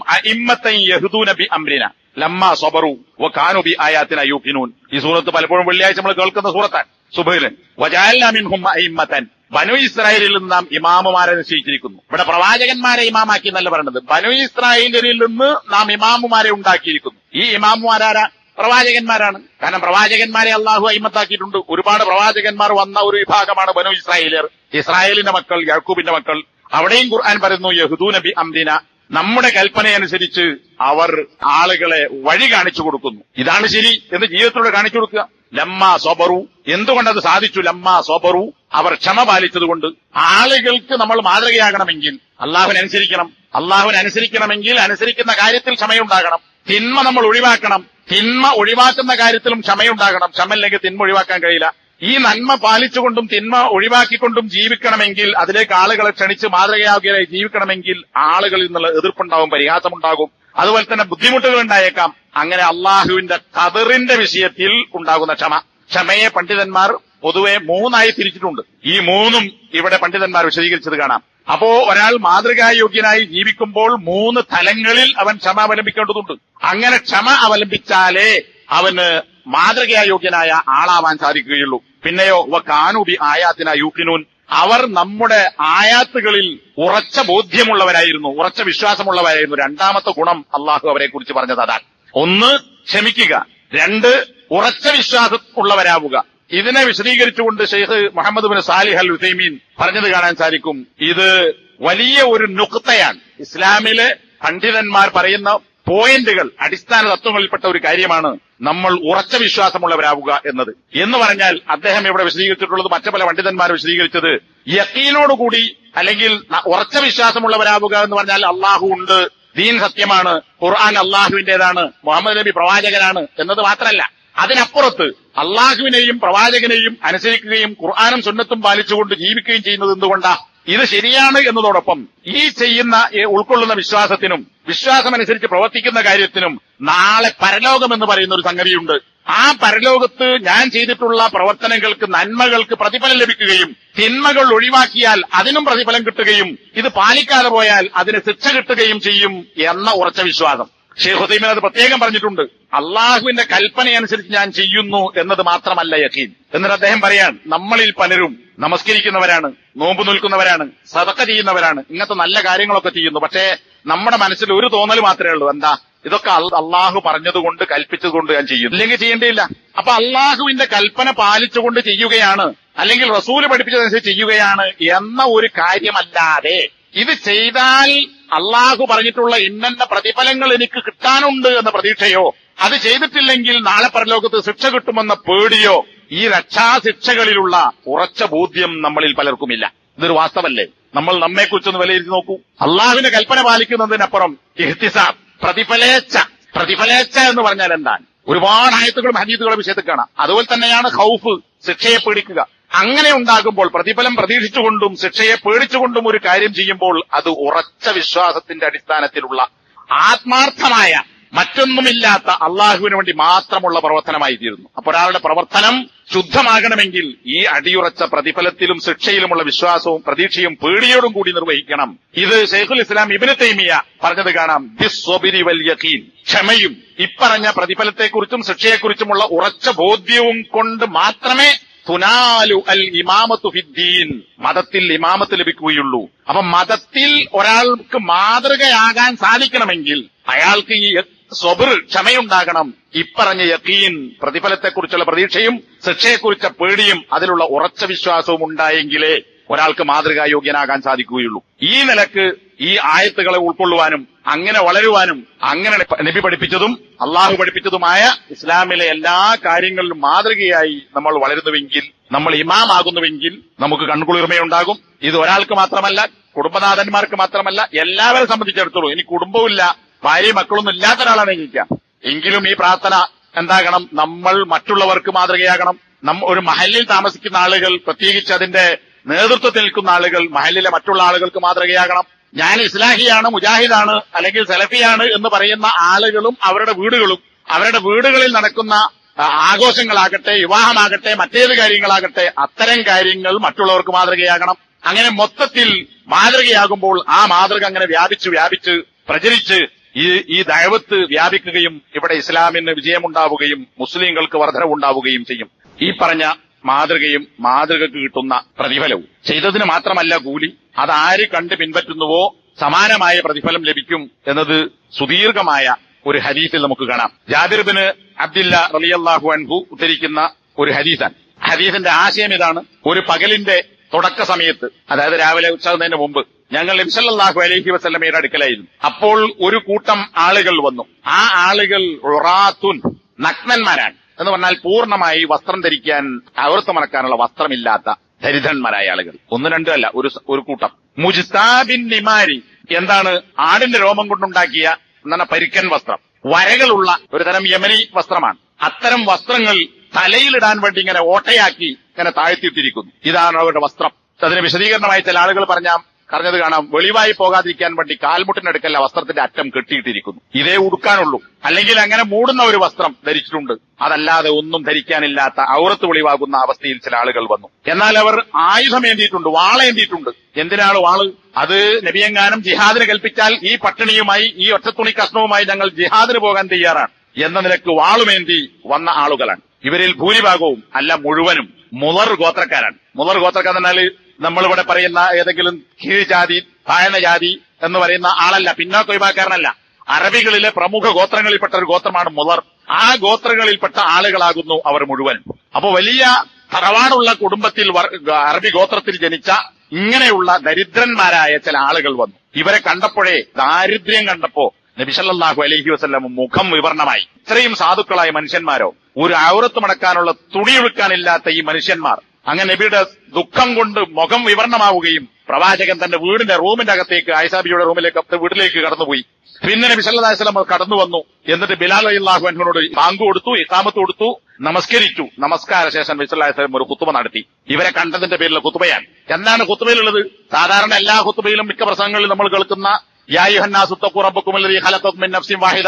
Speaker 1: ഈ സൂറത്ത് പലപ്പോഴും വെള്ളിയാഴ്ച നമ്മൾ കേൾക്കുന്ന സൂറത്താണ് സുബൈലൻ വജഅൽനാ മിൻഹും അഇമ്മത്തൻ ബനു ഇസ്രായേലിൽ നിന്ന് നാം ഇമാമുമാരെ നിശ്ചയിച്ചിരിക്കുന്നു. ഇവിടെ പ്രവാചകന്മാരെ ഇമാമാക്കി എന്നല്ല പറയുന്നത് ബനു ഇസ്രായേലിൽ നിന്ന് നാം ഇമാമുമാരെ ഉണ്ടാക്കിയിരിക്കുന്നു. ഈ ഇമാമുമാരാരാ? പ്രവാചകന്മാരാണ്. കാരണം പ്രവാചകന്മാരെ അള്ളാഹു അയിമത്താക്കിയിട്ടുണ്ട്. ഒരുപാട് പ്രവാചകന്മാർ വന്ന ഒരു വിഭാഗമാണ് ബനു ഇസ്രായേലിയർ ഇസ്രായേലിന്റെ മക്കൾ യാക്കൂബിന്റെ മക്കൾ. അവിടെയും ഖുർആൻ പറയുന്നു യഹുദൂ നബി അംദിന. നമ്മുടെ കൽപ്പനയനുസരിച്ച് അവർ ആളുകളെ വഴി കാണിച്ചു കൊടുക്കുന്നു. ഇതാണ് ശരി എന്ന് ജീവിതത്തിലൂടെ കാണിച്ചു കൊടുക്കുക. ലമ്മ സോബറു. എന്തുകൊണ്ടത് സാധിച്ചു? ലമ്മ സോബറു. അവർ ക്ഷമ പാലിച്ചതുകൊണ്ട് ആളുകൾക്ക് നമ്മൾ മാതൃകയാകണമെങ്കിൽ അള്ളാഹുവിനെ അനുസരിക്കണം അള്ളാഹുവിനെ അനുസരിക്കണമെങ്കിൽ അനുസരിക്കുന്ന കാര്യത്തിൽ ക്ഷമയുണ്ടാകണം. തിന്മ നമ്മൾ ഒഴിവാക്കണം. തിന്മ ഒഴിവാക്കുന്ന കാര്യത്തിലും ക്ഷമയുണ്ടാകണം. ക്ഷമയില്ലെങ്കിൽ തിന്മ ഒഴിവാക്കാൻ കഴിയില്ല. ഈ നന്മ പാലിച്ചുകൊണ്ടും തിന്മ ഒഴിവാക്കിക്കൊണ്ടും ജീവിക്കണമെങ്കിൽ അതിലേക്ക് ആളുകളെ ക്ഷണിച്ച് മാതൃകയാകുകയായി ജീവിക്കണമെങ്കിൽ ആളുകളിൽ നിന്നുള്ള എതിർപ്പുണ്ടാവും പരിഹാസമുണ്ടാകും. അതുപോലെ തന്നെ ബുദ്ധിമുട്ടുകൾ ഉണ്ടായേക്കാം. അങ്ങനെ അള്ളാഹുവിന്റെ കതിറിന്റെ വിഷയത്തിൽ ഉണ്ടാകുന്ന ക്ഷമ. ക്ഷമയെ പണ്ഡിതന്മാർ പൊതുവെ മൂന്നായി തിരിച്ചിട്ടുണ്ട്. ഈ മൂന്നും ഇവിടെ പണ്ഡിതന്മാർ വിശദീകരിച്ചത് കാണാം. അപ്പോ ഒരാൾ മാതൃകായോഗ്യനായി ജീവിക്കുമ്പോൾ മൂന്ന് തലങ്ങളിൽ അവൻ ക്ഷമ അവലംബിക്കേണ്ടതുണ്ട്. അങ്ങനെ ക്ഷമ അവലംബിച്ചാലേ അവന് മാതൃകായോഗ്യനായ ആളാവാൻ സാധിക്കുകയുള്ളൂ. പിന്നെയോ വ കാനുബി ആയാത്തിന യൂക്കിനൂൻ അവർ നമ്മുടെ ആയാത്തുകളിൽ ഉറച്ച ബോധ്യമുള്ളവരായിരുന്നു ഉറച്ച വിശ്വാസമുള്ളവരായിരുന്നു. രണ്ടാമത്തെ ഗുണം അള്ളാഹു അവരെ കുറിച്ച് പറഞ്ഞത്. ഒന്ന് ക്ഷമിക്കുക. രണ്ട് ഉറച്ച വിശ്വാസം ഉള്ളവരാവുക. ഇതിനെ വിശദീകരിച്ചുകൊണ്ട് Sheikh Muhammad bin Salih al Uthaymeen പറഞ്ഞത് കാണാൻ സാധിക്കും. ഇത് വലിയ ഒരു നുക്തയാണ് ഇസ്ലാമിലെ പണ്ഡിതന്മാർ പറയുന്ന പോയിന്റുകൾ അടിസ്ഥാന തത്വങ്ങളിൽപ്പെട്ട ഒരു കാര്യമാണ് നമ്മൾ ഉറച്ച വിശ്വാസമുള്ളവരാവുക എന്നത്. എന്ന് പറഞ്ഞാൽ അദ്ദേഹം ഇവിടെ വിശദീകരിച്ചിട്ടുള്ളത് മറ്റു പല പണ്ഡിതന്മാർ വിശദീകരിച്ചത് യക്കീനോടുകൂടി അല്ലെങ്കിൽ ഉറച്ച വിശ്വാസമുള്ളവരാവുക എന്ന് പറഞ്ഞാൽ അള്ളാഹു ഉണ്ട് ദീൻ സത്യമാണ് ഖുർആൻ അള്ളാഹുവിന്റേതാണ് മുഹമ്മദ് നബി പ്രവാചകനാണ് എന്നത് മാത്രമല്ല. അതിനപ്പുറത്ത് അള്ളാഹുവിനെയും പ്രവാചകനെയും അനുസരിക്കുകയും ഖുർആാനും സുന്നത്തും പാലിച്ചുകൊണ്ട് ജീവിക്കുകയും ചെയ്യുന്നത് എന്തുകൊണ്ടാ? ഇത് ശരിയാണ് എന്നതോടൊപ്പം ഈ ചെയ്യുന്ന ഉൾക്കൊള്ളുന്ന വിശ്വാസത്തിനും വിശ്വാസമനുസരിച്ച് പ്രവർത്തിക്കുന്ന കാര്യത്തിനും നാളെ പരലോകം എന്ന് പറയുന്ന ഒരു സംഗതിയുണ്ട്. ആ പരലോകത്ത് ഞാൻ ചെയ്തിട്ടുള്ള പ്രവർത്തനങ്ങൾക്ക് നന്മകൾക്ക് പ്രതിഫലം ലഭിക്കുകയും തിന്മകൾ ഒഴിവാക്കിയാൽ അതിനും പ്രതിഫലം കിട്ടുകയും ഇത് പാലിക്കാതെ പോയാൽ അതിന് ശിക്ഷ കിട്ടുകയും ചെയ്യും എന്ന ഉറച്ച വിശ്വാസം. ഷെയ്ഖ് ഹുസൈമിൻ അത് പ്രത്യേകം പറഞ്ഞിട്ടുണ്ട്. അള്ളാഹുവിന്റെ കൽപ്പനയനുസരിച്ച് ഞാൻ ചെയ്യുന്നു എന്നത് മാത്രമല്ല യഖീൻ. എന്നിട്ട് അദ്ദേഹം പറയാൻ നമ്മളിൽ പലരും നമസ്കരിക്കുന്നവരാണ് നോമ്പ് നിൽക്കുന്നവരാണ് സതക്ക ചെയ്യുന്നവരാണ് ഇങ്ങനത്തെ നല്ല കാര്യങ്ങളൊക്കെ ചെയ്യുന്നു. പക്ഷേ നമ്മുടെ മനസ്സിൽ ഒരു തോന്നൽ മാത്രമേ ഉള്ളൂ. എന്താ? ഇതൊക്കെ അള്ളാഹു പറഞ്ഞതുകൊണ്ട് കൽപ്പിച്ചതുകൊണ്ട് ഞാൻ ചെയ്യുന്നു. അല്ലെങ്കിൽ ചെയ്യേണ്ടിയില്ല. അപ്പൊ അള്ളാഹുവിന്റെ കൽപ്പന പാലിച്ചുകൊണ്ട് ചെയ്യുകയാണ് അല്ലെങ്കിൽ റസൂൽ പഠിപ്പിച്ചതനുസരിച്ച് ചെയ്യുകയാണ് എന്ന ഒരു കാര്യമല്ലാതെ ഇത് ചെയ്താൽ അള്ളാഹു പറഞ്ഞിട്ടുള്ള ഇന്നന്ന പ്രതിഫലങ്ങൾ എനിക്ക് കിട്ടാനുണ്ട് എന്ന പ്രതീക്ഷയോ അത് ചെയ്തിട്ടില്ലെങ്കിൽ നാളെ പരലോകത്ത് ശിക്ഷ കിട്ടുമെന്ന പേടിയോ ഈ രക്ഷാശിക്ഷകളിലുള്ള ഉറച്ച ബോധ്യം നമ്മളിൽ പലർക്കുമില്ല. ഇതൊരു വാസ്തവല്ലേ? നമ്മൾ നമ്മെക്കുറിച്ചൊന്ന് വിലയിരുത്തി നോക്കൂ. അള്ളാഹുവിന്റെ കൽപ്പന പാലിക്കുന്നതിനപ്പുറം ഇഹ്തിസാബ് പ്രതിഫലേച്ച പ്രതിഫലേച്ച എന്ന് പറഞ്ഞാൽ എന്താണ്? ഒരുപാട് ആയത്തുകളും ഹനീതുകളും വിഷയത്തിൽ കാണാം അതുപോലെ തന്നെയാണ് ഹൌഫ് ശിക്ഷയെ പേടിക്കുക അങ്ങനെ ഉണ്ടാകുമ്പോൾ പ്രതിഫലം പ്രതീക്ഷിച്ചുകൊണ്ടും ശിക്ഷയെ പേടിച്ചുകൊണ്ടും ഒരു കാര്യം ചെയ്യുമ്പോൾ അത് ഉറച്ച വിശ്വാസത്തിന്റെ അടിസ്ഥാനത്തിലുള്ള ആത്മാർത്ഥമായ മറ്റൊന്നുമില്ലാത്ത അള്ളാഹുവിന് വേണ്ടി മാത്രമുള്ള പ്രവർത്തനമായി തീരുന്നു. അപ്പോൾ ഒരാളുടെ പ്രവർത്തനം ശുദ്ധമാകണമെങ്കിൽ ഈ അടിയുറച്ച പ്രതിഫലത്തിലും ശിക്ഷയിലുമുള്ള വിശ്വാസവും പ്രതീക്ഷയും പേടിയോടും കൂടി നിർവഹിക്കണം. ഇത് ഷെയ്ഖുൽ ഇസ്ലാം ഇബിന് തൈമിയ പറഞ്ഞത് കാണാം. ദിസ്വബിരി വൽ യഖീൻ. ക്ഷമയും ഇപ്പറഞ്ഞ പ്രതിഫലത്തെക്കുറിച്ചും ശിക്ഷയെക്കുറിച്ചുമുള്ള ഉറച്ച ബോധ്യവും കൊണ്ട് മാത്രമേ തുനാലു അൽ ഇമാമത്തു ഫിദ്ദീൻ മതത്തിൽ ഇമാമത്ത് ലഭിക്കുകയുള്ളൂ. അപ്പൊ മതത്തിൽ ഒരാൾക്ക് മാതൃകയാകാൻ സാധിക്കണമെങ്കിൽ അയാൾക്ക് ഈ സ്വബിർ ക്ഷമയുണ്ടാകണം. ഇപ്പറഞ്ഞ യക്കീൻ പ്രതിഫലത്തെക്കുറിച്ചുള്ള പ്രതീക്ഷയും ശിക്ഷയെക്കുറിച്ച പേടിയും അതിലുള്ള ഉറച്ച വിശ്വാസവും ഉണ്ടായെങ്കിലേ ഒരാൾക്ക് മാതൃകായോഗ്യനാകാൻ സാധിക്കുകയുള്ളൂ. ഈ നിലയ്ക്ക് ഈ ആയത്തുകളെ ഉൾക്കൊള്ളുവാനും അങ്ങനെ വളരുവാനും അങ്ങനെ നബി പഠിപ്പിച്ചതും അള്ളാഹു പഠിപ്പിച്ചതുമായ ഇസ്ലാമിലെ എല്ലാ കാര്യങ്ങളിലും മാതൃകയായി നമ്മൾ വളരുന്നുവെങ്കിൽ നമ്മൾ ഇമാമാകുന്നുവെങ്കിൽ നമുക്ക് കൺകുളിർമയുണ്ടാകും. ഇത് ഒരാൾക്ക് മാത്രമല്ല കുടുംബനാഥന്മാർക്ക് മാത്രമല്ല എല്ലാവരെ സംബന്ധിച്ചിടത്തോളം. ഇനി കുടുംബമില്ല ഭാര്യയും മക്കളൊന്നും ഇല്ലാത്ത ഒരാളാണ് ഇരിക്കാം എങ്കിലും ഈ പ്രാർത്ഥന എന്താകണം? നമ്മൾ മറ്റുള്ളവർക്ക് മാതൃകയാകണം. ഒരു മഹലിൽ താമസിക്കുന്ന ആളുകൾ പ്രത്യേകിച്ച് അതിന്റെ നേതൃത്വത്തിൽ നിൽക്കുന്ന ആളുകൾ മഹലിലെ മറ്റുള്ള ആളുകൾക്ക് മാതൃകയാകണം. ഞാൻ ഇസ്ലാഹിയാണ് മുജാഹിദാണ് അല്ലെങ്കിൽ സലഫിയാണ് എന്ന് പറയുന്ന ആളുകളും അവരുടെ വീടുകളും അവരുടെ വീടുകളിൽ നടക്കുന്ന ആഘോഷങ്ങളാകട്ടെ വിവാഹമാകട്ടെ മറ്റേത് കാര്യങ്ങളാകട്ടെ അത്തരം കാര്യങ്ങൾ മറ്റുള്ളവർക്ക് മാതൃകയാകണം. അങ്ങനെ മൊത്തത്തിൽ മാതൃകയാകുമ്പോൾ ആ മാതൃക അങ്ങനെ വ്യാപിച്ച് വ്യാപിച്ച് പ്രചരിച്ച് ഈ ഈ ദൈവത്ത് വ്യാപിക്കുകയും ഇവിടെ ഇസ്ലാമിന് വിജയമുണ്ടാവുകയും മുസ്ലിങ്ങൾക്ക് വർധനവുണ്ടാവുകയും ചെയ്യും. ഈ പറഞ്ഞ മാതൃകയും മാതൃകക്ക് കിട്ടുന്ന പ്രതിഫലവും. ചെയ്തതിന് മാത്രമല്ല കൂലി. അതാര് കണ്ട് പിൻപറ്റുന്നുവോ സമാനമായ പ്രതിഫലം ലഭിക്കും എന്നത് സുദീർഘമായ ഒരു ഹദീസിൽ നമുക്ക് കാണാം. ജാബിർബിന് അബ്ദില്ല റലിയല്ലാഹു അൻഹു ഉദ്ധരിക്കുന്ന ഒരു ഹദീസാണ്. ഹദീസിന്റെ ആശയം ഇതാണ് ഒരു പകലിന്റെ തുടക്ക സമയത്ത് അതായത് രാവിലെ ഉച്ചാകുന്നതിന് മുമ്പ് ഞങ്ങൾ ഇംസല്ലാഹു അലൈഹി വസല്ലമയുടെ അടുക്കലായിരുന്നു. അപ്പോൾ ഒരു കൂട്ടം ആളുകൾ വന്നു. ആ ആളുകൾ റാത്തുൻ നഗ്നന്മാരാണ്. എന്ന് പറഞ്ഞാൽ പൂർണമായി വസ്ത്രം ധരിക്കാൻ അവർത്ത് മണക്കാനുള്ള വസ്ത്രമില്ലാത്ത ദരിദ്രന്മാരായ ആളുകൾ. ഒന്ന് രണ്ടു അല്ല ഒരു ഒരു കൂട്ടം. മുജിസ്താബിൻ നിമാരി എന്താണ് ആടിന്റെ രോമം കൊണ്ടുണ്ടാക്കിയ എന്താണ് പരിക്കൻ വസ്ത്രം. വരകളുള്ള ഒരു തരം യമനി വസ്ത്രമാണ്. അത്തരം വസ്ത്രങ്ങൾ തലയിലിടാൻ വേണ്ടി ഇങ്ങനെ ഓട്ടയാക്കി ഇങ്ങനെ താഴ്ത്തിയിട്ടിരിക്കുന്നു. ഇതാണ് അവരുടെ വസ്ത്രം. അതിന് വിശദീകരണമായി ചില ആളുകൾ പറഞ്ഞ പറഞ്ഞത് കാണാം. വെളിവായി പോകാതിരിക്കാൻ വേണ്ടി കാൽമുട്ടിനടുക്കല്ല വസ്ത്രത്തിന്റെ അറ്റം കെട്ടിയിട്ടിരിക്കുന്നു. ഇതേ ഉടുക്കാനുള്ളൂ. അല്ലെങ്കിൽ അങ്ങനെ മൂടുന്ന ഒരു വസ്ത്രം ധരിച്ചിട്ടുണ്ട്. അതല്ലാതെ ഒന്നും ധരിക്കാനില്ലാത്ത ഔറത്ത് വെളിവാകുന്ന അവസ്ഥയിൽ ചില ആളുകൾ വന്നു. എന്നാൽ അവർ ആയുധം ഏന്തിയിട്ടുണ്ട് വാളേന്തിയിട്ടുണ്ട് എന്തിനാണ് വാൾ? അത് നബിയങ്ങാനം ജിഹാദിന് കൽപ്പിച്ചാൽ ഈ പട്ടിണിയുമായി ഈ ഒറ്റത്തുണി കഷ്ണവുമായി ഞങ്ങൾ ജിഹാദിന് പോകാൻ തയ്യാറാണ്. എന്ന നിലയ്ക്ക് വാളുമേന്തി വന്ന ആളുകളാണ്. ഇവരിൽ ഭൂരിഭാഗവും അല്ല മുഴുവനും മുളർ ഗോത്രക്കാരാണ്. മുളർ ഗോത്രക്കാർ നമ്മളിവിടെ പറയുന്ന ഏതെങ്കിലും കീഴ്ജാതി താഴ്ന്ന ജാതി എന്ന് പറയുന്ന ആളല്ല. പിന്നോക്ക വിഭാഗക്കാരനല്ല അറബികളിലെ പ്രമുഖ ഗോത്രങ്ങളിൽപ്പെട്ട ഒരു ഗോത്രമാണ് മുലർ ആ ഗോത്രങ്ങളിൽപ്പെട്ട ആളുകളാകുന്നു അവർ മുഴുവൻ. അപ്പൊ വലിയ തറവാടുള്ള കുടുംബത്തിൽ അറബി ഗോത്രത്തിൽ ജനിച്ച ഇങ്ങനെയുള്ള ദരിദ്രന്മാരായ ചില ആളുകൾ വന്നു. ഇവരെ കണ്ടപ്പോഴേ ദാരിദ്ര്യം കണ്ടപ്പോ നബിസല്ലാഹു അലഹി വസല്ലം മുഖം വിവരണമായി ഇത്രയും സാധുക്കളായ മനുഷ്യന്മാരോ? ഒരു ഔറത്ത് മടക്കാനുള്ള തുണി ഒഴുക്കാനില്ലാത്ത ഈ മനുഷ്യന്മാർ. അങ്ങനെ നബിയുടെ ദുഃഖം കൊണ്ട് മുഖം വിവരണമാവുകയും പ്രവാചകൻ തന്റെ വീടിന്റെ റൂമിന്റെ അകത്തേക്ക് ഐസാബിയുടെ റൂമിലേക്ക് വീട്ടിലേക്ക് കടന്നുപോയി. പിന്നെ നബി സല്ലാ വസല്ലം കടന്നു വന്നു. എന്നിട്ട് ബിലാൽ അള്ളാഹു അൻഹുനോട് ബാങ്ക് കൊടുത്തു ഇസാമത്ത് കൊടുത്തു നമസ്കരിച്ചു. നമസ്കാര ശേഷം നബി സല്ലാ വസല്ലം ഒരു കുത്തുമ നടത്തി. ഇവരെ കണ്ടതിന്റെ പേരിൽ കുത്തുബയാണ്. എന്താണ് കുത്തുബയിലുള്ളത്? സാധാരണ എല്ലാ കുത്തുബയിലും മിക്ക പ്രസംഗങ്ങളിലും നമ്മൾ കേൾക്കുന്ന യായുഹന്നാസുത്തക്കുറബക്കുമിൻ വാഹിദ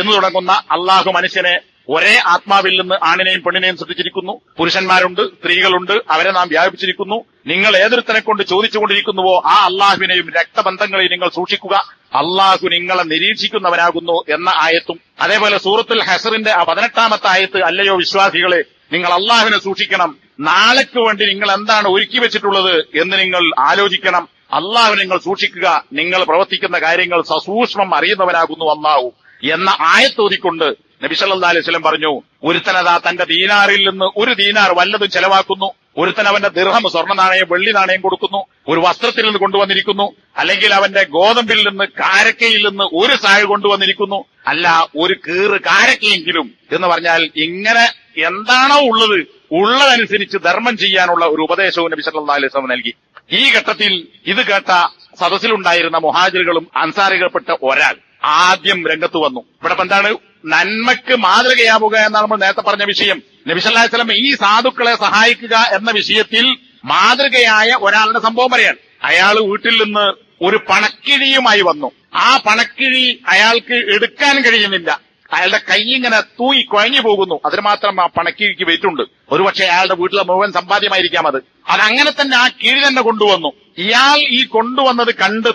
Speaker 1: എന്ന് തുടങ്ങുന്ന അള്ളാഹു മനുഷ്യനെ ഒരേ ആത്മാവിൽ നിന്ന് ആണിനെയും പെണ്ണിനെയും സൃഷ്ടിച്ചിരിക്കുന്നു. പുരുഷന്മാരുണ്ട് സ്ത്രീകളുണ്ട് അവരെ നാം വ്യാപിച്ചിരിക്കുന്നു നിങ്ങൾ ഏതൊരുത്തനെ കൊണ്ട് ചോദിച്ചുകൊണ്ടിരിക്കുന്നുവോ ആ അള്ളാഹുവിനെയും രക്തബന്ധങ്ങളെയും നിങ്ങൾ സൂക്ഷിക്കുക. അള്ളാഹു നിങ്ങളെ നിരീക്ഷിക്കുന്നവനാകുന്നു എന്ന ആയത്തും അതേപോലെ സൂറത്തുൽ ഹസറിന്റെ ആ പതിനെട്ടാമത്തെ ആയത്ത് അല്ലയോ വിശ്വാസികളെ നിങ്ങൾ അള്ളാഹുവിനെ സൂക്ഷിക്കണം. നാളേക്ക് വേണ്ടി നിങ്ങൾ എന്താണ് ഒരുക്കി വെച്ചിട്ടുള്ളത് എന്ന് നിങ്ങൾ ആലോചിക്കണം. അള്ളാഹു നിങ്ങൾ സൂക്ഷിക്കുക. നിങ്ങൾ പ്രവർത്തിക്കുന്ന കാര്യങ്ങൾ സസൂക്ഷ്മം അറിയുന്നവനാകുന്നു അള്ളാഹു എന്ന ആയത്തോതിക്കൊണ്ട് നബി സല്ലല്ലാഹു അലൈഹി വസല്ലം പറഞ്ഞു ഒരുത്തനതാ തന്റെ ദീനാറിൽ നിന്ന് ഒരു ദീനാർ വല്ലതും ചെലവാക്കുന്നു. ഒരുത്തൻ അവന്റെ ദീർഘം സ്വർണ നാണയം വെള്ളി നാണയം കൊടുക്കുന്നു. ഒരു വസ്ത്രത്തിൽ നിന്ന് കൊണ്ടുവന്നിരിക്കുന്നു. അല്ലെങ്കിൽ അവന്റെ ഗോതമ്പിൽ നിന്ന് കാരക്കയിൽ നിന്ന് ഒരു സായ കൊണ്ടുവന്നിരിക്കുന്നു. അല്ല ഒരു കീറ് കാരക്കയെങ്കിലും എന്ന് പറഞ്ഞാൽ ഇങ്ങനെ എന്താണോ ഉള്ളത് ഉള്ളതനുസരിച്ച് ധർമ്മം ചെയ്യാനുള്ള ഒരു ഉപദേശവും നബി സല്ലല്ലാഹു അലൈഹി നൽകി. ഈ ഘട്ടത്തിൽ ഇത് കേട്ട സദസ്സിലുണ്ടായിരുന്ന മുഹാജിറുകളും അൻസാരികൾപ്പെട്ട ഒരാൾ ആദ്യം രംഗത്ത് വന്നു. ഇവിടെ എന്താണ്? നന്മക്ക് മാതൃകയാവുക എന്നാണ് നമ്മൾ നേരത്തെ പറഞ്ഞ വിഷയം. നബിസല്ലാസ്ലം ഈ സാധുക്കളെ സഹായിക്കുക എന്ന വിഷയത്തിൽ മാതൃകയായ ഒരാളുടെ സംഭവം പറയാൻ. അയാൾ വീട്ടിൽ നിന്ന് ഒരു പണക്കിഴിയുമായി വന്നു. ആ പണക്കിഴി അയാൾക്ക് എടുക്കാൻ കഴിയുന്നില്ല. അയാളുടെ കൈ ഇങ്ങനെ തൂയി കുഴഞ്ഞു പോകുന്നു. അതിന് മാത്രം ആ പണക്കിഴിക്ക് വെയിറ്റുണ്ട്. ഒരുപക്ഷെ അയാളുടെ വീട്ടിലെ മുഴുവൻ സമ്പാദ്യമായിരിക്കാം അത്. അതങ്ങനെ തന്നെ ആ കിഴി തന്നെ കൊണ്ടുവന്നു. ഇയാൾ ഈ കൊണ്ടുവന്നത് കണ്ട്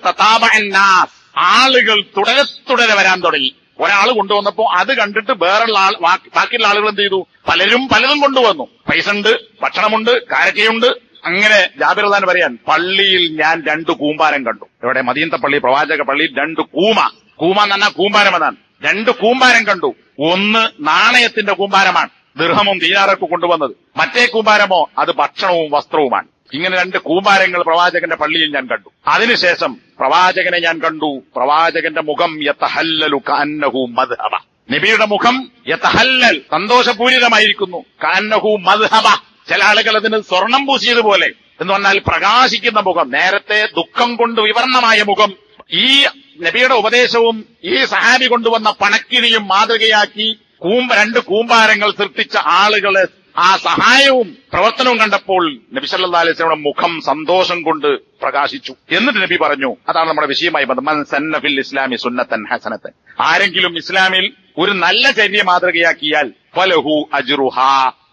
Speaker 1: നാസ്. ആളുകൾ തുടരെ തുടരെ വരാൻ തുടങ്ങി. ഒരാൾ കൊണ്ടുവന്നപ്പോ അത് കണ്ടിട്ട് വേറുള്ള ആൾ ബാക്കിയുള്ള ആളുകൾ എന്ത് ചെയ്തു? പലരും പലതും കൊണ്ടുവന്നു. പൈസ ഉണ്ട് ഭക്ഷണമുണ്ട് കാരക്കയുണ്ട് അങ്ങനെ ജാബിർദാൻ പറയാൻ പള്ളിയിൽ ഞാൻ രണ്ട് കൂമ്പാരം കണ്ടു. ഇവിടെ മദീനത്തെ പള്ളി പ്രവാചക പള്ളിയിൽ രണ്ട് കൂമ. കൂമ എന്ന് പറഞ്ഞാൽ കൂമ്പാരം എന്നാണ്. രണ്ട് കൂമ്പാരം കണ്ടു. ഒന്ന് നാണയത്തിന്റെ കൂമ്പാരമാണ് ദൃഹമും ദീനാറൊക്കെ കൊണ്ടുവന്നത്. മറ്റേ കൂമ്പാരമോ? അത് ഭക്ഷണവും വസ്ത്രവുമാണ്. ഇങ്ങനെ രണ്ട് കൂമാരങ്ങൾ പ്രവാചകന്റെ പള്ളിയിൽ ഞാൻ കണ്ടു. അതിനുശേഷം പ്രവാചകനെ ഞാൻ കണ്ടു. പ്രവാചകന്റെ മുഖം യത്തഹല്ലലു കാന്നഹു മദ്ഹബ. നബിയുടെ മുഖം യത്തഹല്ലൽ സന്തോഷപൂരിതമായിരിക്കുന്നു. കാന്നഹു മദ്ഹബ. ചില ആളുകൾ അതിന് സ്വർണം പൂശിയതുപോലെ എന്ന് പറഞ്ഞാൽ പ്രകാശിക്കുന്ന മുഖം നേരത്തെ ദുഃഖം കൊണ്ട് വിവർണമായ മുഖം. ഈ നബിയുടെ ഉപദേശവും ഈ സഹാബി കൊണ്ടുവന്ന പണക്കിരിയും മാതൃകയാക്കി. കൂമ്പ രണ്ട് കൂമ്പാരങ്ങൾ സൃഷ്ടിച്ച ആളുകളെ ആ സഹായവും പ്രവർത്തനവും കണ്ടപ്പോൾ നബി സല്ലാ അലൈഹി വസല്ലമയുടെ മുഖം സന്തോഷം കൊണ്ട് പ്രകാശിച്ചു. എന്നിട്ട് നബി പറഞ്ഞു അതാണ് നമ്മുടെ വിഷയമായി മൻ സന്ന ഇസ്ലാമി സുന്നത്തൻ ഹസനത്തൻ. ആരെങ്കിലും ഇസ്ലാമിൽ ഒരു നല്ല ചര്യ മാതൃകയാക്കിയാൽ ഫലഹു അജുറുഹ.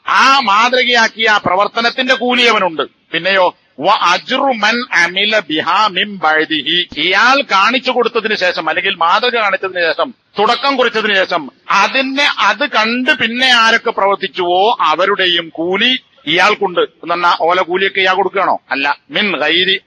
Speaker 1: ആ മാതൃകയാക്കിയ പ്രവർത്തനത്തിന്റെ കൂലി അവനുണ്ട് പിന്നെയോ അമില ബിഹാ ബഅദിഹി. ഇയാൾ കാണിച്ചു കൊടുത്തതിന് ശേഷം അല്ലെങ്കിൽ മാതൃക കാണിച്ചതിന് ശേഷം തുടക്കം കുറിച്ചതിന് ശേഷം അതിനെ അത് കണ്ട് പിന്നെ ആരൊക്കെ പ്രവർത്തിച്ചുവോ അവരുടെയും കൂലി ഇയാൾക്കുണ്ട്. എന്ന് പറഞ്ഞാൽ ഓല കൂലിയൊക്കെ ഇയാൾ കൊടുക്കുകയാണോ? അല്ല. മിൻ ഗൈരി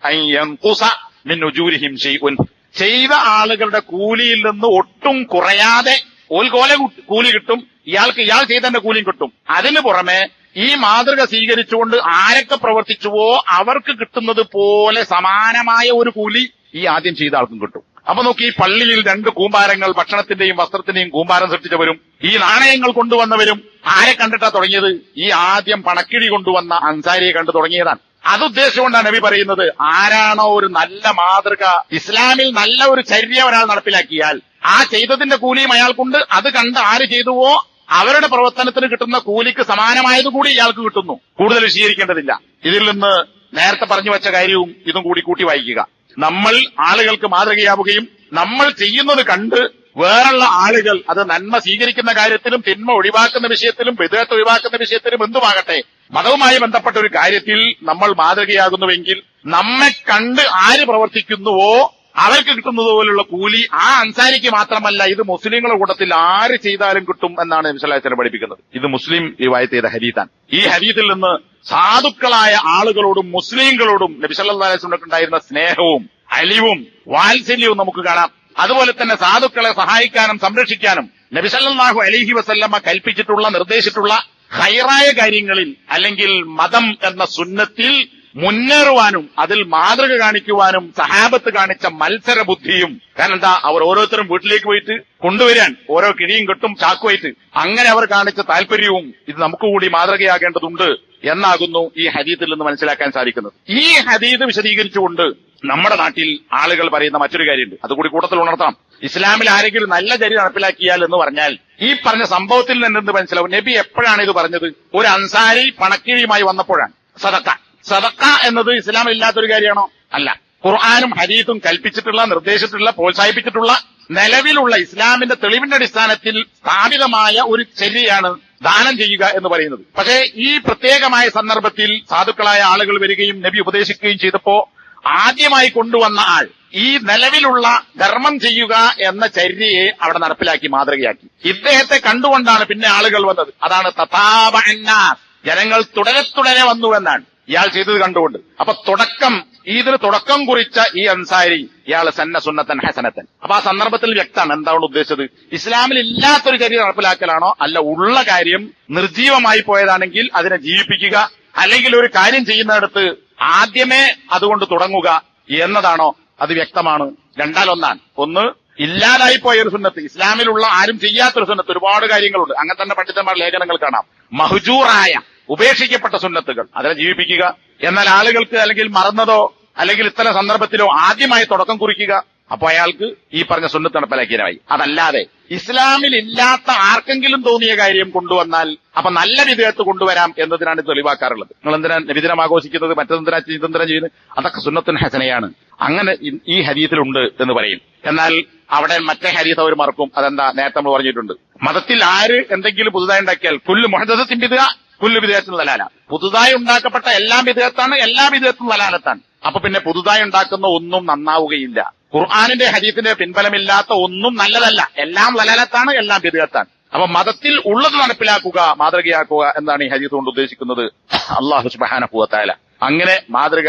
Speaker 1: മിൻ ഉജൂരിഹിം ഷൈഉൻ. ചെയ്ത ആളുകളുടെ കൂലിയിൽ നിന്ന് ഒട്ടും കുറയാതെ ഓൽക്ക് ഓല കൂലി കിട്ടും. ഇയാൾക്ക് ഇയാൾ ചെയ്തതിന്റെ കൂലിയും കിട്ടും. അതിന് പുറമെ ഈ മാതൃക സ്വീകരിച്ചുകൊണ്ട് ആരൊക്കെ പ്രവർത്തിച്ചുവോ അവർക്ക് കിട്ടുന്നത് പോലെ സമാനമായ ഒരു കൂലി ഈ ആദ്യം ചെയ്ത ആൾക്കും കിട്ടും. അപ്പൊ നോക്കി ഈ പള്ളിയിൽ രണ്ട് കൂമ്പാരങ്ങൾ ഭക്ഷണത്തിന്റെയും വസ്ത്രത്തിന്റെയും കൂമ്പാരം സൃഷ്ടിച്ചവരും ഈ നാണയങ്ങൾ കൊണ്ടുവന്നവരും ആരെ കണ്ടിട്ടാ തുടങ്ങിയത്? ഈ ആദ്യം പണക്കിഴി കൊണ്ടുവന്ന അൻസാരിയെ കണ്ടു തുടങ്ങിയതാണ്. അത് ഉദ്ദേശിച്ചുകൊണ്ടാണ് നബി പറയുന്നത് ആരാണോ ഒരു നല്ല മാതൃക ഇസ്ലാമിൽ നല്ല ഒരു ചര്യ ഒരാൾ നടപ്പിലാക്കിയാൽ ആ ചെയ്തതിന്റെ കൂലിയും അയാൾക്കുണ്ട്. അത് കണ്ട് ആര് ചെയ്തുവോ അവരുടെ പ്രവർത്തനത്തിന് കിട്ടുന്ന കൂലിക്ക് സമാനമായത് കൂടി ഇയാൾക്ക് കിട്ടുന്നു. കൂടുതൽ വിശദീകരിക്കേണ്ടതില്ല. ഇതിൽ നിന്ന് നേരത്തെ പറഞ്ഞു വെച്ച കാര്യവും ഇതും കൂടി കൂട്ടി വായിക്കുക. നമ്മൾ ആളുകൾക്ക് മാതൃകയാവുകയും നമ്മൾ ചെയ്യുന്നത് കണ്ട് വേറുള്ള ആളുകൾ അത് നന്മ സ്വീകരിക്കുന്ന കാര്യത്തിലും തിന്മ ഒഴിവാക്കുന്ന വിഷയത്തിലും വിധേയത്തെ ഒഴിവാക്കുന്ന വിഷയത്തിലും എന്തുമാകട്ടെ മതവുമായി ബന്ധപ്പെട്ട ഒരു കാര്യത്തിൽ നമ്മൾ മാതൃകയാകുന്നുവെങ്കിൽ നമ്മെ കണ്ട് ആര് പ്രവർത്തിക്കുന്നുവോ അവർക്ക് കിട്ടുന്നത് പോലുള്ള കൂലി ആ അൻസാരിക്ക് മാത്രമല്ല ഇത് മുസ്ലിങ്ങളുടെ കൂട്ടത്തിൽ ആര് ചെയ്താലും കിട്ടും എന്നാണ് നബിസ്വല്ലാസ്ലം പഠിപ്പിക്കുന്നത്. ഇത് മുസ്ലിം റിവായത്ത് ചെയ്ത ഹരീതാണ് ഈ ഹരീതിൽ നിന്ന് സാധുക്കളായ ആളുകളോടും മുസ്ലിങ്ങളോടും നബിസല്ലാസ്ലമൊക്കെ ഉണ്ടായിരുന്ന സ്നേഹവും അലിവും വാത്സല്യവും നമുക്ക് കാണാം. അതുപോലെ തന്നെ സാധുക്കളെ സഹായിക്കാനും സംരക്ഷിക്കാനും നബിസല്ലാഹു അലിഹി വസല്ലമ്മ കൽപ്പിച്ചിട്ടുള്ള നിർദ്ദേശിച്ചിട്ടുള്ള ഹൈറായ കാര്യങ്ങളിൽ അല്ലെങ്കിൽ മതം എന്ന സുന്നത്തിൽ മുന്നേറുവാനും അതിൽ മാതൃക കാണിക്കുവാനും സഹാബത്ത് കാണിച്ച മത്സര ബുദ്ധിയും കാരണം എന്താ അവർ ഓരോരുത്തരും വീട്ടിലേക്ക് പോയിട്ട് കൊണ്ടുവരാൻ ഓരോ കിഴിയും കെട്ടും ചാക്കുമായിട്ട്. അങ്ങനെ അവർ കാണിച്ച താല്പര്യവും ഇത് നമുക്ക് കൂടി മാതൃകയാകേണ്ടതുണ്ട് എന്നാകുന്നു ഈ ഹദീത്തിൽ നിന്ന് മനസ്സിലാക്കാൻ സാധിക്കുന്നത്. ഈ ഹദീദ് വിശദീകരിച്ചുകൊണ്ട് നമ്മുടെ നാട്ടിൽ ആളുകൾ പറയുന്ന മറ്റൊരു കാര്യമുണ്ട്. അതുകൂടി കൂട്ടത്തിൽ ഉണർത്താം. ഇസ്ലാമിൽ ആരെങ്കിലും നല്ല ചരി നടപ്പിലാക്കിയാൽ എന്ന് പറഞ്ഞാൽ ഈ പറഞ്ഞ സംഭവത്തിൽ നിന്ന് എന്ത് മനസ്സിലാവും? നബി എപ്പോഴാണ് ഇത് പറഞ്ഞത്? ഒരു അൻസാരി പണക്കിഴിയുമായി വന്നപ്പോഴാണ്. സദക്ക. സദക്ക എന്നത് ഇസ്ലാമിൽ ഇല്ലാത്തൊരു കാര്യമാണോ? അല്ല. ഖുർആാനും ഹരീത്തും കൽപ്പിച്ചിട്ടുള്ള നിർദ്ദേശിച്ചിട്ടുള്ള പ്രോത്സാഹിപ്പിച്ചിട്ടുള്ള നിലവിലുള്ള ഇസ്ലാമിന്റെ തെളിവിന്റെ അടിസ്ഥാനത്തിൽ സ്ഥാപിതമായ ഒരു ചര്യയാണ് ദാനം ചെയ്യുക എന്ന് പറയുന്നത്. പക്ഷേ ഈ പ്രത്യേകമായ സന്ദർഭത്തിൽ സാധുക്കളായ ആളുകൾ വരികയും നബി ഉപദേശിക്കുകയും ചെയ്തപ്പോ ആദ്യമായി കൊണ്ടുവന്ന ആൾ ഈ നിലവിലുള്ള ധർമ്മം ചെയ്യുക എന്ന ചര്യയെ അവിടെ നടപ്പിലാക്കി മാതൃകയാക്കി. ഇദ്ദേഹത്തെ കണ്ടുകൊണ്ടാണ് പിന്നെ ആളുകൾ വന്നത്. അതാണ് തഥാപ ജനങ്ങൾ തുടരെ തുടരെ വന്നു എന്നാണ് ഇയാൾ ചെയ്തത് കണ്ടുകൊണ്ട്. അപ്പൊ തുടക്കം ഇതിന് തുടക്കം കുറിച്ച ഈ അൻസാരി ഇയാൾ സന്ന സുന്നത്തൻ ഹസനത്തൻ. അപ്പൊ ആ സന്ദർഭത്തിൽ വ്യക്തമാണ് എന്താണ് ഉദ്ദേശിച്ചത്. ഇസ്ലാമിൽ ഇല്ലാത്തൊരു ചര്യ നടപ്പിലാക്കലാണോ? അല്ല ഉള്ള കാര്യം നിർജീവമായി പോയതാണെങ്കിൽ അതിനെ ജീവിപ്പിക്കുക അല്ലെങ്കിൽ ഒരു കാര്യം ചെയ്യുന്നിടത്ത് ആദ്യമേ അതുകൊണ്ട് തുടങ്ങുക എന്നതാണോ അത് വ്യക്തമാണ്. രണ്ടാലൊന്നാണ്. ഒന്ന് ഇല്ലാതായി പോയ ഒരു സുന്നത്ത്. ഇസ്ലാമിലുള്ള ആരും ചെയ്യാത്തൊരു സുന്നത്ത്. ഒരുപാട് കാര്യങ്ങളുണ്ട്. അങ്ങനെ തന്നെ പണ്ഡിതന്മാർ ലേഖനങ്ങൾ കാണാം. മഹുജൂറായ ഉപേക്ഷിക്കപ്പെട്ട സുന്നത്തുകൾ. അതിനെ ജീവിപ്പിക്കുക. എന്നാൽ ആളുകൾക്ക് അല്ലെങ്കിൽ മറന്നതോ അല്ലെങ്കിൽ ഇത്തരം സന്ദർഭത്തിലോ ആദ്യമായി തുടക്കം കുറിക്കുക. അപ്പൊ അയാൾക്ക് ഈ പറഞ്ഞ സുന്നത്ത് നടപ്പിലാക്കിയതായി അതല്ലാതെ ഇസ്ലാമിൽ ഇല്ലാത്ത ആർക്കെങ്കിലും തോന്നിയ കാര്യം കൊണ്ടുവന്നാൽ അപ്പൊ നല്ല വിധേയത്ത് കൊണ്ടുവരാം എന്നതിനാണ് തെളിവാക്കാറുള്ളത്. നിങ്ങൾ എന്തിനാ നബിദിനം ആഘോഷിക്കുന്നത്? മറ്റെന്തിനാ ഇതെന്തിനാ ചെയ്യുന്നത്? അതൊക്കെ സുന്നത്തുൻ ഹസനയാണ്. അങ്ങനെ ഈ- ഹരീത്തിലുണ്ട് എന്ന് പറയും. എന്നാൽ അവിടെ മറ്റേ ഹരീത്ത് അവർ മറക്കും. അതെന്താ? നേരത്തെ നമ്മൾ പറഞ്ഞിട്ടുണ്ട്. മതത്തിൽ ആര് എന്തെങ്കിലും പുതുതായി ഉണ്ടാക്കിയാൽ പുല്ല് മുഹദത്തിൻ വിധ പുല്ല് തലാല പുതുതായി ഉണ്ടാക്കപ്പെട്ട എല്ലാ വിധേയത്താണ് എല്ലാ വിധേയത്തും തലാലത്താണ് അപ്പൊ പിന്നെ പുതുതായി ഉണ്ടാക്കുന്ന ഒന്നും നന്നാവുകയില്ല. ഖുർആാനിന്റെ ഹരീഫിന്റെ പിൻബലമില്ലാത്ത ഒന്നും നല്ലതല്ല. എല്ലാം വലലത്താണ് എല്ലാം വിധേയത്താണ് അപ്പൊ മതത്തിൽ ഉള്ളത് നടപ്പിലാക്കുക മാതൃകയാക്കുക എന്നാണ് ഈ ഹരീഫ് കൊണ്ട് ഉദ്ദേശിക്കുന്നത് അള്ളാഹു സുബാന അങ്ങനെ മാതൃക